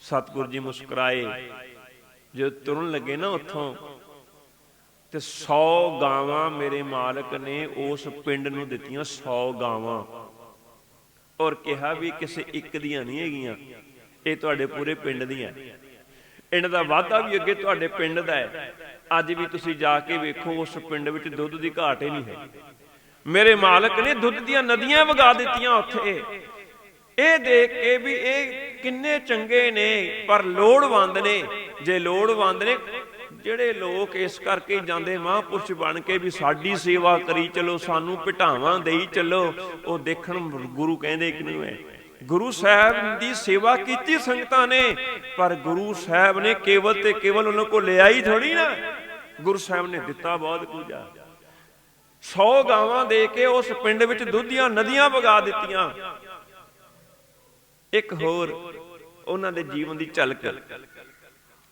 Speaker 1: ਸਤਿਗੁਰੂ ਜੀ ਮੁਸਕਰਾਏ, ਜਦੋਂ ਤੁਰਨ ਲੱਗੇ ਨਾ ਉੱਥੋਂ, ਤੇ 100 ਗਾਵਾਂ ਮੇਰੇ ਮਾਲਕ ਨੇ ਉਸ ਪਿੰਡ ਨੂੰ ਦਿੱਤੀਆਂ 100 ਗਾਵਾਂ। ਔਰ ਕਿਹਾ ਵੀ ਕਿਸੇ ਇੱਕ ਦੀਆਂ ਨਹੀਂ ਹੈਗੀਆਂ। ਇਹ ਤੁਹਾਡੇ ਪੂਰੇ ਪਿੰਡ ਦੀਆਂ। ਇਹਨਾਂ ਦਾ ਵਾਅਦਾ ਵੀ ਅੱਗੇ ਤੁਹਾਡੇ ਪਿੰਡ ਦਾ ਹੈ। ਅੱਜ ਵੀ ਤੁਸੀਂ ਜਾ ਕੇ ਵੇਖੋ, ਉਸ ਪਿੰਡ ਵਿੱਚ ਦੁੱਧ ਦੀ ਘਾਟ ਹੀ ਨਹੀਂ ਹੈ ਮੇਰੇ ਮਾਲਕ ਨੇ ਦੁੱਧ ਦੀਆਂ ਨਦੀਆਂ ਵਗਾ ਦਿੱਤੀਆਂ ਉੱਥੇ। ਇਹ ਦੇਖ ਕੇ ਵੀ ਇਹ ਕਿੰਨੇ ਚੰਗੇ ਨੇ, ਪਰ ਲੋੜਵੰਦ ਨੇ। ਜੇ ਲੋੜਵੰਦ ਨੇ ਜਿਹੜੇ ਲੋਕ ਇਸ ਕਰਕੇ ਜਾਂਦੇ ਮਹਾਂਪੁਰਸ਼ ਬਣ ਕੇ ਵੀ ਸਾਡੀ ਸੇਵਾ ਕਰੀ, ਚਲੋ ਸਾਨੂੰ ਭਟਾਵਾਂ ਦੇਈ ਚਲੋ, ਉਹ ਦੇਖਣ ਗੁਰੂ ਕਹਿੰਦੇ ਕਿ ਨਹੀਂ ਹੈ ਗੁਰੂ ਸਾਹਿਬ ਦੀ ਸੇਵਾ ਕੀਤੀ ਸੰਗਤਾਂ ਨੇ, ਪਰ ਗੁਰੂ ਸਾਹਿਬ ਨੇ ਕੇਵਲ ਤੇ ਕੇਵਲ ਉਹਨਾਂ ਕੋ ਲਿਆ ਹੀ ਥੋੜੀ ਨਾ। ਗੁਰੂ ਸਾਹਿਬ ਨੇ ਦਿੱਤਾ ਬਹੁਤ ਕੁਝ ਆ 100 ਗਾਵਾਂ ਦੇ ਕੇ ਉਸ ਪਿੰਡ ਵਿੱਚ ਦੁੱਧੀਆਂ ਨਦੀਆਂ ਵਗਾ ਦਿੱਤੀਆਂ। ਇੱਕ ਹੋਰ, ਉਹਨਾਂ ਦੇ ਜੀਵਨ ਦੀ ਝਲਕ।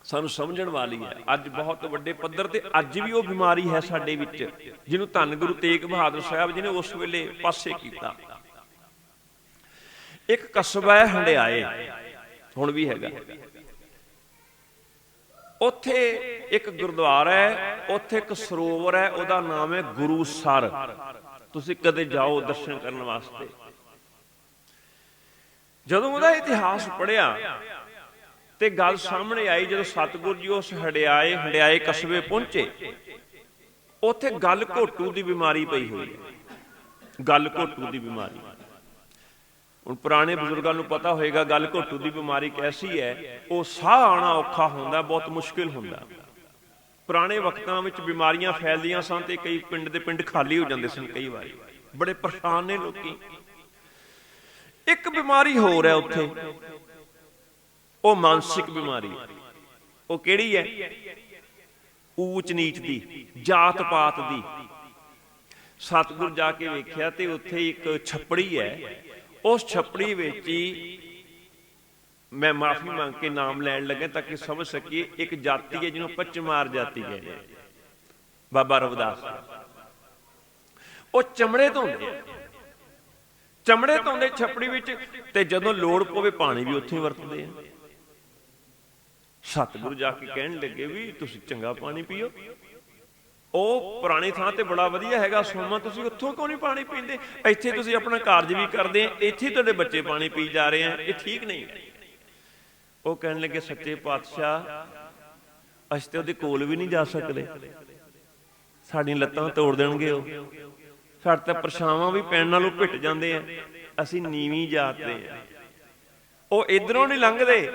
Speaker 1: ਸਾਨੂੰ ਸਮਝਣ ਵਾਲੀ ਹੈ। ਅੱਜ ਬਹੁਤ ਵੱਡੇ ਪੱਧਰ ਤੇ ਅੱਜ ਵੀ ਉਹ ਬਿਮਾਰੀ ਹੈ ਸਾਡੇ ਵਿੱਚ, ਜਿਹਨੂੰ ਧੰਨ ਗੁਰੂ ਤੇਗ ਬਹਾਦਰ ਸਾਹਿਬ ਜੀ ਨੇ ਉਸ ਵੇਲੇ ਪਾਸੇ ਕੀਤਾ। ਇੱਕ ਕਸਬਾ ਹੈ ਹੰਡਿਆਏ, ਹੁਣ ਵੀ ਹੈਗਾ। ਉੱਥੇ ਇੱਕ ਗੁਰਦੁਆਰਾ ਹੈ, ਉੱਥੇ ਇੱਕ ਸਰੋਵਰ ਹੈ, ਉਹਦਾ ਨਾਮ ਹੈ ਗੁਰੂ ਸਰ। ਤੁਸੀਂ ਕਦੇ ਜਾਓ ਦਰਸ਼ਨ ਕਰਨ ਵਾਸਤੇ। ਜਦੋਂ ਉਹਦਾ ਇਤਿਹਾਸ ਪੜਿਆ ਤੇ ਗੱਲ ਸਾਹਮਣੇ ਆਈ ਜਦੋਂ ਸਤਿਗੁਰੂ ਜੀ ਉਸ ਹੜਿਆਏ ਹੜਿਆਏ ਕਸਬੇ ਪਹੁੰਚੇ। ਉੱਥੇ ਗੱਲ ਘੋਟੂ ਦੀ ਬਿਮਾਰੀ ਪਈ ਹੋਈ ਹੈ। ਗੱਲ ਘੋਟੂ ਦੀ ਬਿਮਾਰੀ। ਹੁਣ ਪੁਰਾਣੇ ਬਜ਼ੁਰਗਾਂ ਨੂੰ ਪਤਾ ਹੋਏਗਾ, ਗੱਲ ਘੋਟੂ ਦੀ ਬਿਮਾਰੀ ਕੈਸੀ ਹੈ। ਉਹ ਸਾਹ ਆਣਾ ਔਖਾ ਹੁੰਦਾ, ਬਹੁਤ ਮੁਸ਼ਕਿਲ ਹੁੰਦਾ। ਪੁਰਾਣੇ ਵਕਤਾਂ ਵਿੱਚ ਬਿਮਾਰੀਆਂ ਫੈਲਦੀਆਂ ਸਨ ਤੇ ਕਈ ਪਿੰਡ ਦੇ ਪਿੰਡ ਖਾਲੀ ਹੋ ਜਾਂਦੇ ਸਨ ਕਈ ਵਾਰੀ। ਬੜੇ ਪਰੇਸ਼ਾਨ ਨੇ ਲੋਕੀ। ਇੱਕ ਬਿਮਾਰੀ ਹੋਰ ਹੈ ਉੱਥੇ। ਉਹ ਮਾਨਸਿਕ ਬਿਮਾਰੀ। ਉਹ ਕਿਹੜੀ ਹੈ? ਊਚ ਨੀਚ ਦੀ, ਜਾਤ ਪਾਤ ਦੀ। ਸਤਿਗੁਰ ਜਾ ਕੇ ਵੇਖਿਆ ਤੇ ਉੱਥੇ ਇੱਕ ਛੱਪੜੀ ਹੈ। ਉਸ ਛੱਪੜੀ ਵਿੱਚ ਹੀ ਮੈਂ ਮਾਫੀ ਮੰਗ ਕੇ ਨਾਮ ਲੈਣ ਲੱਗਾ ਤਾਂ ਕਿ ਸਮਝ ਸਕੀਏ, ਇੱਕ ਜਾਤੀ ਹੈ ਜਿਹਨੂੰ ਪੱਚਮਾਰ ਜਾਤੀ ਕਹਿੰਦੇ ਬਾਬਾ ਰਵਿਦਾਸ ਉਹ ਚਮੜੇ ਤੋਂ ਹੁੰਦੇ ਆ। ਚਮੜੇ ਤੋਂ ਦੇ ਛੱਪੜੀ ਵਿੱਚ ਤੇ ਜਦੋਂ ਲੋੜ ਪਵੇ ਪਾਣੀ ਵੀ ਉੱਥੇ ਵਰਤਦੇ ਆ। ਸਤਿਗੁਰੂ ਜਾ ਕੇ ਕਹਿਣ ਲੱਗੇ ਵੀ ਤੁਸੀਂ ਚੰਗਾ ਪਾਣੀ ਪੀਓ। ਉਹ ਪੁਰਾਣੀ ਥਾਂ ਤੇ ਬੜਾ ਵਧੀਆ ਹੈਗਾ, ਸੋਮਾ, ਤੁਸੀਂ ਉੱਥੋਂ ਕਿਉਂ ਨਹੀਂ ਪਾਣੀ ਪੀਂਦੇ? ਇੱਥੇ ਤੁਸੀਂ ਆਪਣਾ ਕਾਰਜ ਵੀ ਕਰਦੇ ਆ, ਇੱਥੇ ਤੁਹਾਡੇ ਬੱਚੇ ਪਾਣੀ ਪੀ ਜਾ ਰਹੇ ਆ, ਇਹ ਠੀਕ ਨਹੀਂ। ਉਹ ਕਹਿਣ ਲੱਗੇ, ਸੱਚੇ ਪਾਤਸ਼ਾਹ, ਅਸੀਂ ਤੇ ਉਹਦੇ ਕੋਲ ਵੀ ਨਹੀਂ ਜਾ ਸਕਦੇ। ਸਾਡੀਆਂ ਲੱਤਾਂ ਤੋੜ ਦੇਣਗੇ ਉਹ। ਸਾਡੇ ਤਾਂ ਪਰਛਾਵਾਂ ਵੀ ਪੈਣ ਨਾਲੋਂ ਭਿੱਟ ਜਾਂਦੇ ਆ। ਅਸੀਂ ਨੀਵੀਂ ਜਾਤ ਦੇ ਆ। ਉਹ ਇਧਰੋਂ ਨਹੀਂ ਲੰਘਦੇ।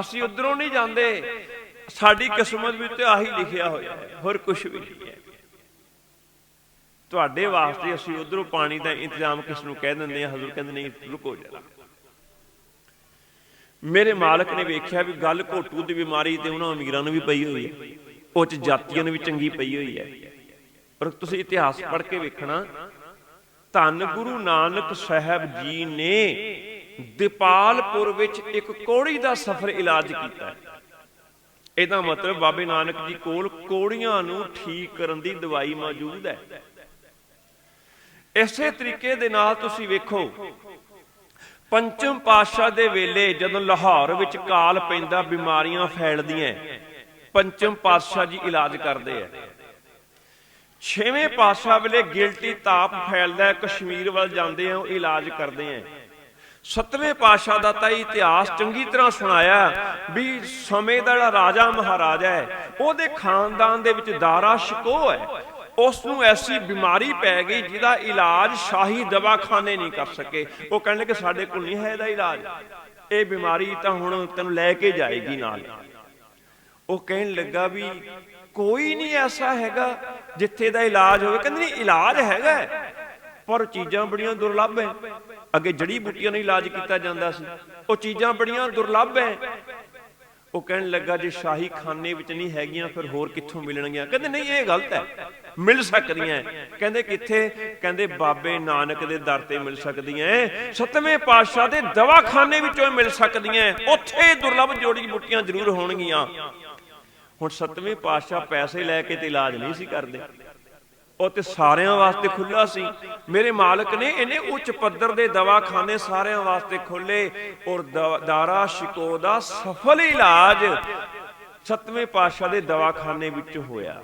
Speaker 1: ਅਸੀਂ ਉਧਰੋਂ ਨਹੀਂ ਜਾਂਦੇ। ਸਾਡੀ ਕਿਸਮਤ ਵਿੱਚ ਤੇ ਆਹੀ ਲਿਖਿਆ ਹੋਇਆ ਹੈ। ਹੋਰ ਕੁਝ ਵੀ ਨਹੀਂ ਹੈ। ਤੁਹਾਡੇ ਵਾਸਤੇ ਅਸੀਂ ਉਧਰੋਂ ਪਾਣੀ ਦਾ ਇੰਤਜ਼ਾਮ ਕਿਸ ਨੂੰ ਕਹਿ ਦਿੰਦੇ ਆ ਹਜ਼ੂਰ ਕਹਿੰਦੇ ਨਹੀਂ, ਰੁਕੋ ਜਰਾ। ਮੇਰੇ ਮਾਲਕ ਨੇ ਵੇਖਿਆ ਵੀ ਗੱਲ ਘੋਟੂ ਦੀ ਬਿਮਾਰੀ ਤੇ ਉਹਨਾਂ ਅਮੀਰਾਂ ਨੂੰ ਵੀ ਪਈ ਹੋਈ ਹੈ। ਉਹ ਚ ਜਾਤੀਆਂ ਨੂੰ ਵੀ ਚੰਗੀ ਪਈ ਹੋਈ ਹੈ। ਪਰ ਤੁਸੀਂ ਇਤਿਹਾਸ ਪੜ੍ਹ ਕੇ ਵੇਖਣਾ, ਧੰਨ ਗੁਰੂ ਨਾਨਕ ਸਾਹਿਬ ਜੀ ਨੇ ਦੀਪਾਲਪੁਰ ਵਿੱਚ ਇੱਕ ਕੋੜੀ ਦਾ ਸਫਰ ਇਲਾਜ ਕੀਤਾ। ਇਹਦਾ ਮਤਲਬ ਬਾਬੇ ਨਾਨਕ ਜੀ ਕੋਲ ਕੋੜੀਆਂ ਨੂੰ ਠੀਕ ਕਰਨ ਦੀ ਦਵਾਈ ਮੌਜੂਦ ਹੈ। ਇਸੇ ਤਰੀਕੇ ਦੇ ਨਾਲ ਤੁਸੀਂ ਵੇਖੋ, ਪੰਚਮ ਪਾਤਸ਼ਾਹ ਦੇ ਵੇਲੇ ਜਦੋਂ ਲਾਹੌਰ ਵਿੱਚ ਕਾਲ ਪੈਂਦਾ, ਬਿਮਾਰੀਆਂ ਫੈਲਦੀਆਂ, ਪੰਚਮ ਪਾਤਸ਼ਾਹ ਜੀ ਇਲਾਜ ਕਰਦੇ ਆ। ਛੇਵੇਂ ਪਾਤਸ਼ਾਹ ਵੇਲੇ ਗਿਲਟੀ ਤਾਪ ਫੈਲਦਾ, ਕਸ਼ਮੀਰ ਵੱਲ ਜਾਂਦੇ ਆ, ਉਹ ਇਲਾਜ ਕਰਦੇ ਆ। ਸਤਵੇਂ ਪਾਤਸ਼ਾਹ ਦਾ ਤਾਂ ਇਤਿਹਾਸ ਚੰਗੀ ਤਰ੍ਹਾਂ ਸੁਣਾਇਆ ਵੀ ਸਮੇਂ ਦਾ ਜਿਹੜਾ ਰਾਜਾ ਮਹਾਰਾਜਾ ਹੈ, ਉਹਦੇ ਖਾਨਦਾਨ ਦੇ ਵਿੱਚ ਦਾਰਾ ਸ਼ਿਕੋ ਹੈ। ਉਸ ਨੂੰ ਐਸੀ ਬਿਮਾਰੀ ਪੈ ਗਈ ਜਿਹਦਾ ਇਲਾਜ ਸ਼ਾਹੀ ਦਵਾਖਾਨੇ ਨਹੀਂ ਕਰ ਸਕੇ। ਉਹ ਕਹਿਣ ਲੱਗੇ, ਸਾਡੇ ਕੋਲ ਨਹੀਂ ਹੈ ਇਹਦਾ ਇਲਾਜ। ਇਹ ਬਿਮਾਰੀ ਤਾਂ ਹੁਣ ਤੈਨੂੰ ਲੈ ਕੇ ਜਾਏਗੀ ਨਾਲ। ਉਹ ਕਹਿਣ ਲੱਗਾ ਵੀ, ਕੋਈ ਨਹੀਂ ਐਸਾ ਹੈਗਾ ਜਿੱਥੇ ਦਾ ਇਲਾਜ ਹੋਵੇ। ਕਹਿੰਦੇ ਨਹੀਂ, ਇਲਾਜ ਹੈਗਾ ਪਰ ਚੀਜ਼ਾਂ ਬੜੀਆਂ ਦੁਰਲੱਭ ਹੈ। ਅੱਗੇ ਜੜੀ ਬੂਟੀਆਂ ਨਾਲ ਇਲਾਜ ਕੀਤਾ ਜਾਂਦਾ ਸੀ। ਉਹ ਚੀਜ਼ਾਂ ਬੜੀਆਂ ਦੁਰਲੱਭ ਐ। ਉਹ ਕਹਿਣ ਲੱਗਾ, ਜੇ ਸ਼ਾਹੀ ਖਾਨੇ ਵਿੱਚ ਨਹੀਂ ਹੈਗੀਆਂ, ਫਿਰ ਹੋਰ ਕਿੱਥੋਂ ਮਿਲਣਗੀਆਂ? ਕਹਿੰਦੇ, ਨਹੀਂ, ਇਹ ਗਲਤ ਹੈ ਮਿਲ ਸਕਦੀਆਂ ਕਹਿੰਦੇ, ਕਿੱਥੇ? ਕਹਿੰਦੇ, ਬਾਬੇ ਨਾਨਕ ਦੇ ਦਰ ਤੇ ਮਿਲ ਸਕਦੀਆਂ ਸਤਵੇਂ ਪਾਤਸ਼ਾਹ ਦੇ ਦਵਾਖਾਨੇ ਵਿੱਚੋਂ ਮਿਲ ਸਕਦੀਆਂ ਉੱਥੇ ਦੁਰਲੱਭ ਜੋੜੀ ਬੂਟੀਆਂ ਜ਼ਰੂਰ ਹੋਣਗੀਆਂ। ਹੁਣ ਸਤਵੇਂ ਪਾਤਸ਼ਾਹ ਪੈਸੇ ਲੈ ਕੇ ਤੇ ਇਲਾਜ ਨਹੀਂ ਸੀ ਕਰਦੇ। ਉਹ ਤੇ ਸਾਰਿਆਂ ਵਾਸਤੇ ਖੁੱਲਾ ਸੀ। ਮੇਰੇ ਮਾਲਕ ਨੇ ਇਹਨੇ ਉੱਚ ਪੱਧਰ ਦੇ ਦਵਾਖਾਨੇ ਸਾਰਿਆਂ ਵਾਸਤੇ ਖੋਲੇ ਔਰ ਦਾਰਾ ਸ਼ਿਕੋ ਦਾ ਸਫਲ ਇਲਾਜ ਸਤਵੇਂ ਪਾਤਸ਼ਾਹ ਦੇ ਦਵਾਖਾਨੇ ਵਿੱਚ ਹੋਇਆ।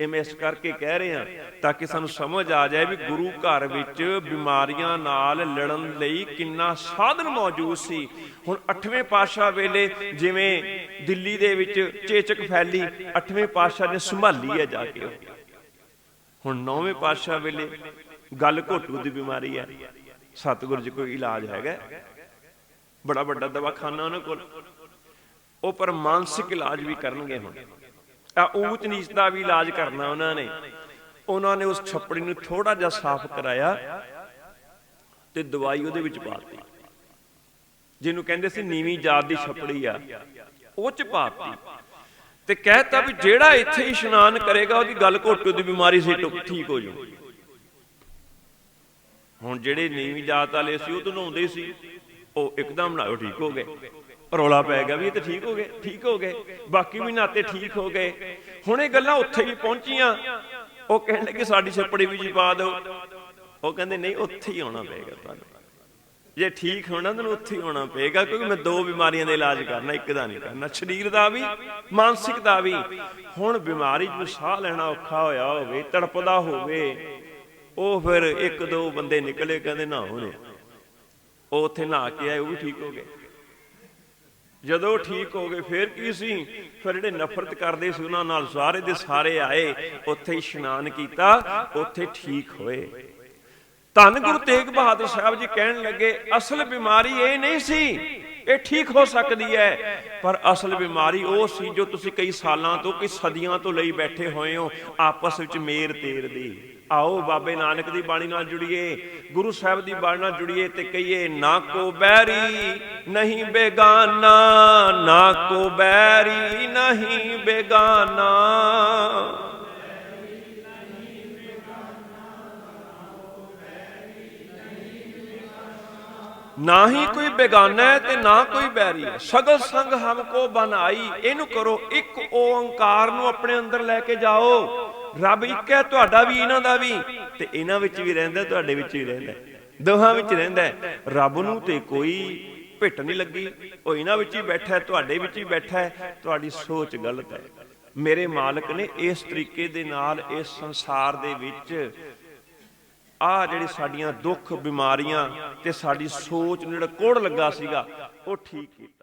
Speaker 1: ਇਹ ਮੈਂ ਇਸ ਕਰਕੇ ਕਹਿ ਰਿਹਾ ਤਾਂ ਕਿ ਸਾਨੂੰ ਸਮਝ ਆ ਜਾਏ ਵੀ ਗੁਰੂ ਘਰ ਵਿੱਚ ਬਿਮਾਰੀਆਂ ਨਾਲ ਲੜਨ ਲਈ ਕਿੰਨਾ ਸਾਧਨ ਮੌਜੂਦ ਸੀ। ਹੁਣ 8ਵੇਂ ਪਾਤਸ਼ਾਹ ਵੇਲੇ ਜਿਵੇਂ ਦਿੱਲੀ ਦੇ ਵਿੱਚ ਚੇਚਕ ਫੈਲੀ 8ਵੇਂ ਪਾਤਸ਼ਾਹ ਨੇ ਸੰਭਾਲੀ ਹੈ ਜਾ ਕੇ। ਹੁਣ ਨੌਵੇਂ ਪਾਤਸ਼ਾਹ ਵੇਲੇ ਗੱਲ ਘੋਟੂ ਦੀ ਬਿਮਾਰੀ ਹੈ। ਸਤਿਗੁਰ ਜੀ ਕੋਈ ਇਲਾਜ ਹੈਗਾ। ਬੜਾ ਵੱਡਾ ਦਵਾਖਾਨਾ ਉਹਨਾਂ ਕੋਲ। ਉਹ ਪਰ ਮਾਨਸਿਕ ਇਲਾਜ ਵੀ ਕਰਨਗੇ ਹੁਣ। ਆ ਊਚ ਨੀਚ ਦਾ ਵੀ ਇਲਾਜ ਕਰਨਾ ਉਹਨਾਂ ਨੇ। ਉਹਨਾਂ ਨੇ ਉਸ ਛੱਪੜੀ ਨੂੰ ਥੋੜਾ ਜਿਹਾ ਸਾਫ਼ ਕਰਾਇਆ ਤੇ ਦਵਾਈ ਉਹਦੇ ਵਿੱਚ ਪਾਤੀ ਜਿਹਨੂੰ ਕਹਿੰਦੇ ਸੀ ਨੀਵੀਂ ਜਾਤ ਦੀ ਛੱਪੜੀ ਆ, ਉਹ ਚ ਪਾਤੀ ਤੇ ਕਹਿਤਾ ਵੀ ਜਿਹੜਾ ਇੱਥੇ ਇਸ਼ਨਾਨ ਕਰੇਗਾ, ਉਹਦੀ ਗੱਲ ਘੋਟੂ ਦੀ ਬਿਮਾਰੀ ਸੀ ਠੀਕ ਹੋ ਜੂ ਹੁਣ ਜਿਹੜੇ ਨੀਵੀਂ ਜਾਤ ਵਾਲੇ ਸੀ, ਉਹ ਤਾਂ ਨਹਾਉਂਦੇ ਸੀ। ਉਹ ਇੱਕਦਮ ਨਾਓ ਠੀਕ ਹੋ ਗਏ। ਰੌਲਾ ਪੈ ਗਿਆ ਵੀ ਇਹ ਤਾਂ ਠੀਕ ਹੋ ਗਏ, ਠੀਕ ਹੋ ਗਏ। ਬਾਕੀ ਵੀ ਨਾਤੇ ਠੀਕ ਹੋ ਗਏ। ਹੁਣ ਇਹ ਗੱਲਾਂ ਉੱਥੇ ਵੀ ਪਹੁੰਚੀਆਂ। ਉਹ ਕਹਿੰਦੇ ਕਿ ਸਾਡੀ ਛੱਪੜੀ ਵੀ ਜੀ ਪਾ ਦਿਓ। ਉਹ ਕਹਿੰਦੇ, ਨਹੀਂ, ਉੱਥੇ ਹੀ ਆਉਣਾ ਪਏਗਾ ਤੁਹਾਨੂੰ। ਜੇ ਠੀਕ ਹੋਣਾ ਤਾਂ ਉੱਥੇ ਹੋਣਾ ਪਏਗਾ, ਕਿਉਂਕਿ ਮੈਂ ਦੋ ਬਿਮਾਰੀਆਂ ਦਾ ਇਲਾਜ ਕਰਨਾ, ਇੱਕ ਦਾ ਨਹੀਂ ਕਰਨਾ। ਸਰੀਰ ਦਾ ਵੀ, ਮਾਨਸਿਕ ਦਾ ਵੀ। ਹੁਣ ਬਿਮਾਰੀ ਨੂੰ ਸਾਹ ਲੈਣਾ ਔਖਾ ਹੋਇਆ ਹੋਵੇ, ਤੜਪਦਾ ਹੋਵੇ, ਉਹ ਫਿਰ ਇੱਕ ਦੋ ਬੰਦੇ ਨਿਕਲੇ, ਕਹਿੰਦੇ ਨਾ ਹੋਣੇ। ਉਹ ਉੱਥੇ ਨਹਾ ਕੇ ਆਏ, ਉਹ ਵੀ ਠੀਕ ਹੋ ਗਏ। ਜਦੋਂ ਠੀਕ ਹੋ ਗਏ, ਫਿਰ ਕੀ ਸੀ? ਫਿਰ ਜਿਹੜੇ ਨਫ਼ਰਤ ਕਰਦੇ ਸੀ, ਉਹਨਾਂ ਨਾਲ ਸਾਰੇ ਦੇ ਸਾਰੇ ਆਏ, ਉੱਥੇ ਇਸ਼ਨਾਨ ਕੀਤਾ, ਉੱਥੇ ਠੀਕ ਹੋਏ। ਧੰਨ ਗੁਰੂ ਤੇਗ ਬਹਾਦਰ ਸਾਹਿਬ ਜੀ ਕਹਿਣ ਲੱਗੇ, ਅਸਲ ਬਿਮਾਰੀ ਇਹ ਨਹੀਂ ਸੀ, ਇਹ ਠੀਕ ਹੋ ਸਕਦੀ ਹੈ। ਪਰ ਅਸਲ ਬਿਮਾਰੀ ਉਹ ਸੀ ਜੋ ਤੁਸੀਂ ਕਈ ਸਾਲਾਂ ਤੋਂ, ਕਈ ਸਦੀਆਂ ਤੋਂ ਲਈ ਬੈਠੇ ਹੋਏ ਹੋ, ਆਪਸ ਵਿੱਚ ਮੇਰ ਤੇਰ ਦੀ। ਆਓ ਬਾਬੇ ਨਾਨਕ ਦੀ ਬਾਣੀ ਨਾਲ ਜੁੜੀਏ, ਗੁਰੂ ਸਾਹਿਬ ਦੀ ਬਾਣੀ ਨਾਲ ਜੁੜੀਏ ਤੇ ਕਹੀਏ, ਨਾ ਕੋ ਬੈਰੀ ਨਹੀਂ ਬੇਗਾਨਾ, ਨਾ ਕੋ ਬੈਰੀ ਨਹੀਂ ਬੇਗਾਨਾ। ਨਾ ਹੀ ਕੋਈ ਬੇਗਾਨਾ ਹੈ ਤੇ ਨਾ ਕੋਈ ਬੈਰੀ ਹੈ। ਸਗਲ ਸੰਗ ਹਮਕੋ ਬਨਾਈ ਇਹਨੂੰ ਕਰੋ, ਇੱਕ ਓੰਕਾਰ ਨੂੰ ਆਪਣੇ ਅੰਦਰ ਲੈ ਕੇ ਜਾਓ। ਰੱਬ ਇੱਕ ਹੈ, ਤੁਹਾਡਾ ਵੀ, ਇਹਨਾਂ ਦਾ ਵੀ। ਤੇ ਇਹਨਾਂ ਵਿੱਚ ਵੀ ਰਹਿੰਦਾ, ਤੁਹਾਡੇ ਵਿੱਚ ਵੀ ਰਹਿੰਦਾ ਦੋਹਾਂ ਵਿੱਚ ਰਹਿੰਦਾ ਰੱਬ ਨੂੰ ਤੇ ਕੋਈ ਭਿੱਟ ਨਹੀਂ ਲੱਗੀ। ਉਹ ਇਹਨਾਂ ਵਿੱਚ ਹੀ ਬੈਠਾ ਹੈ, ਤੁਹਾਡੇ ਵਿੱਚ ਹੀ ਬੈਠਾ ਹੈ। ਤੁਹਾਡੀ ਸੋਚ ਗਲਤ ਹੈ। ਮੇਰੇ ਮਾਲਕ ਨੇ ਇਸ ਤਰੀਕੇ ਦੇ ਨਾਲ ਇਸ ਸੰਸਾਰ ਦੇ ਵਿੱਚ ਆ ਜਿਹੜੀ ਸਾਡੀਆਂ ਦੁੱਖ ਬਿਮਾਰੀਆਂ ਤੇ ਸਾਡੀ ਸੋਚ ਨੂੰ ਜਿਹੜਾ ਕੋੜ ਲੱਗਾ ਸੀਗਾ, ਉਹ ਠੀਕ ਕੀਤਾ।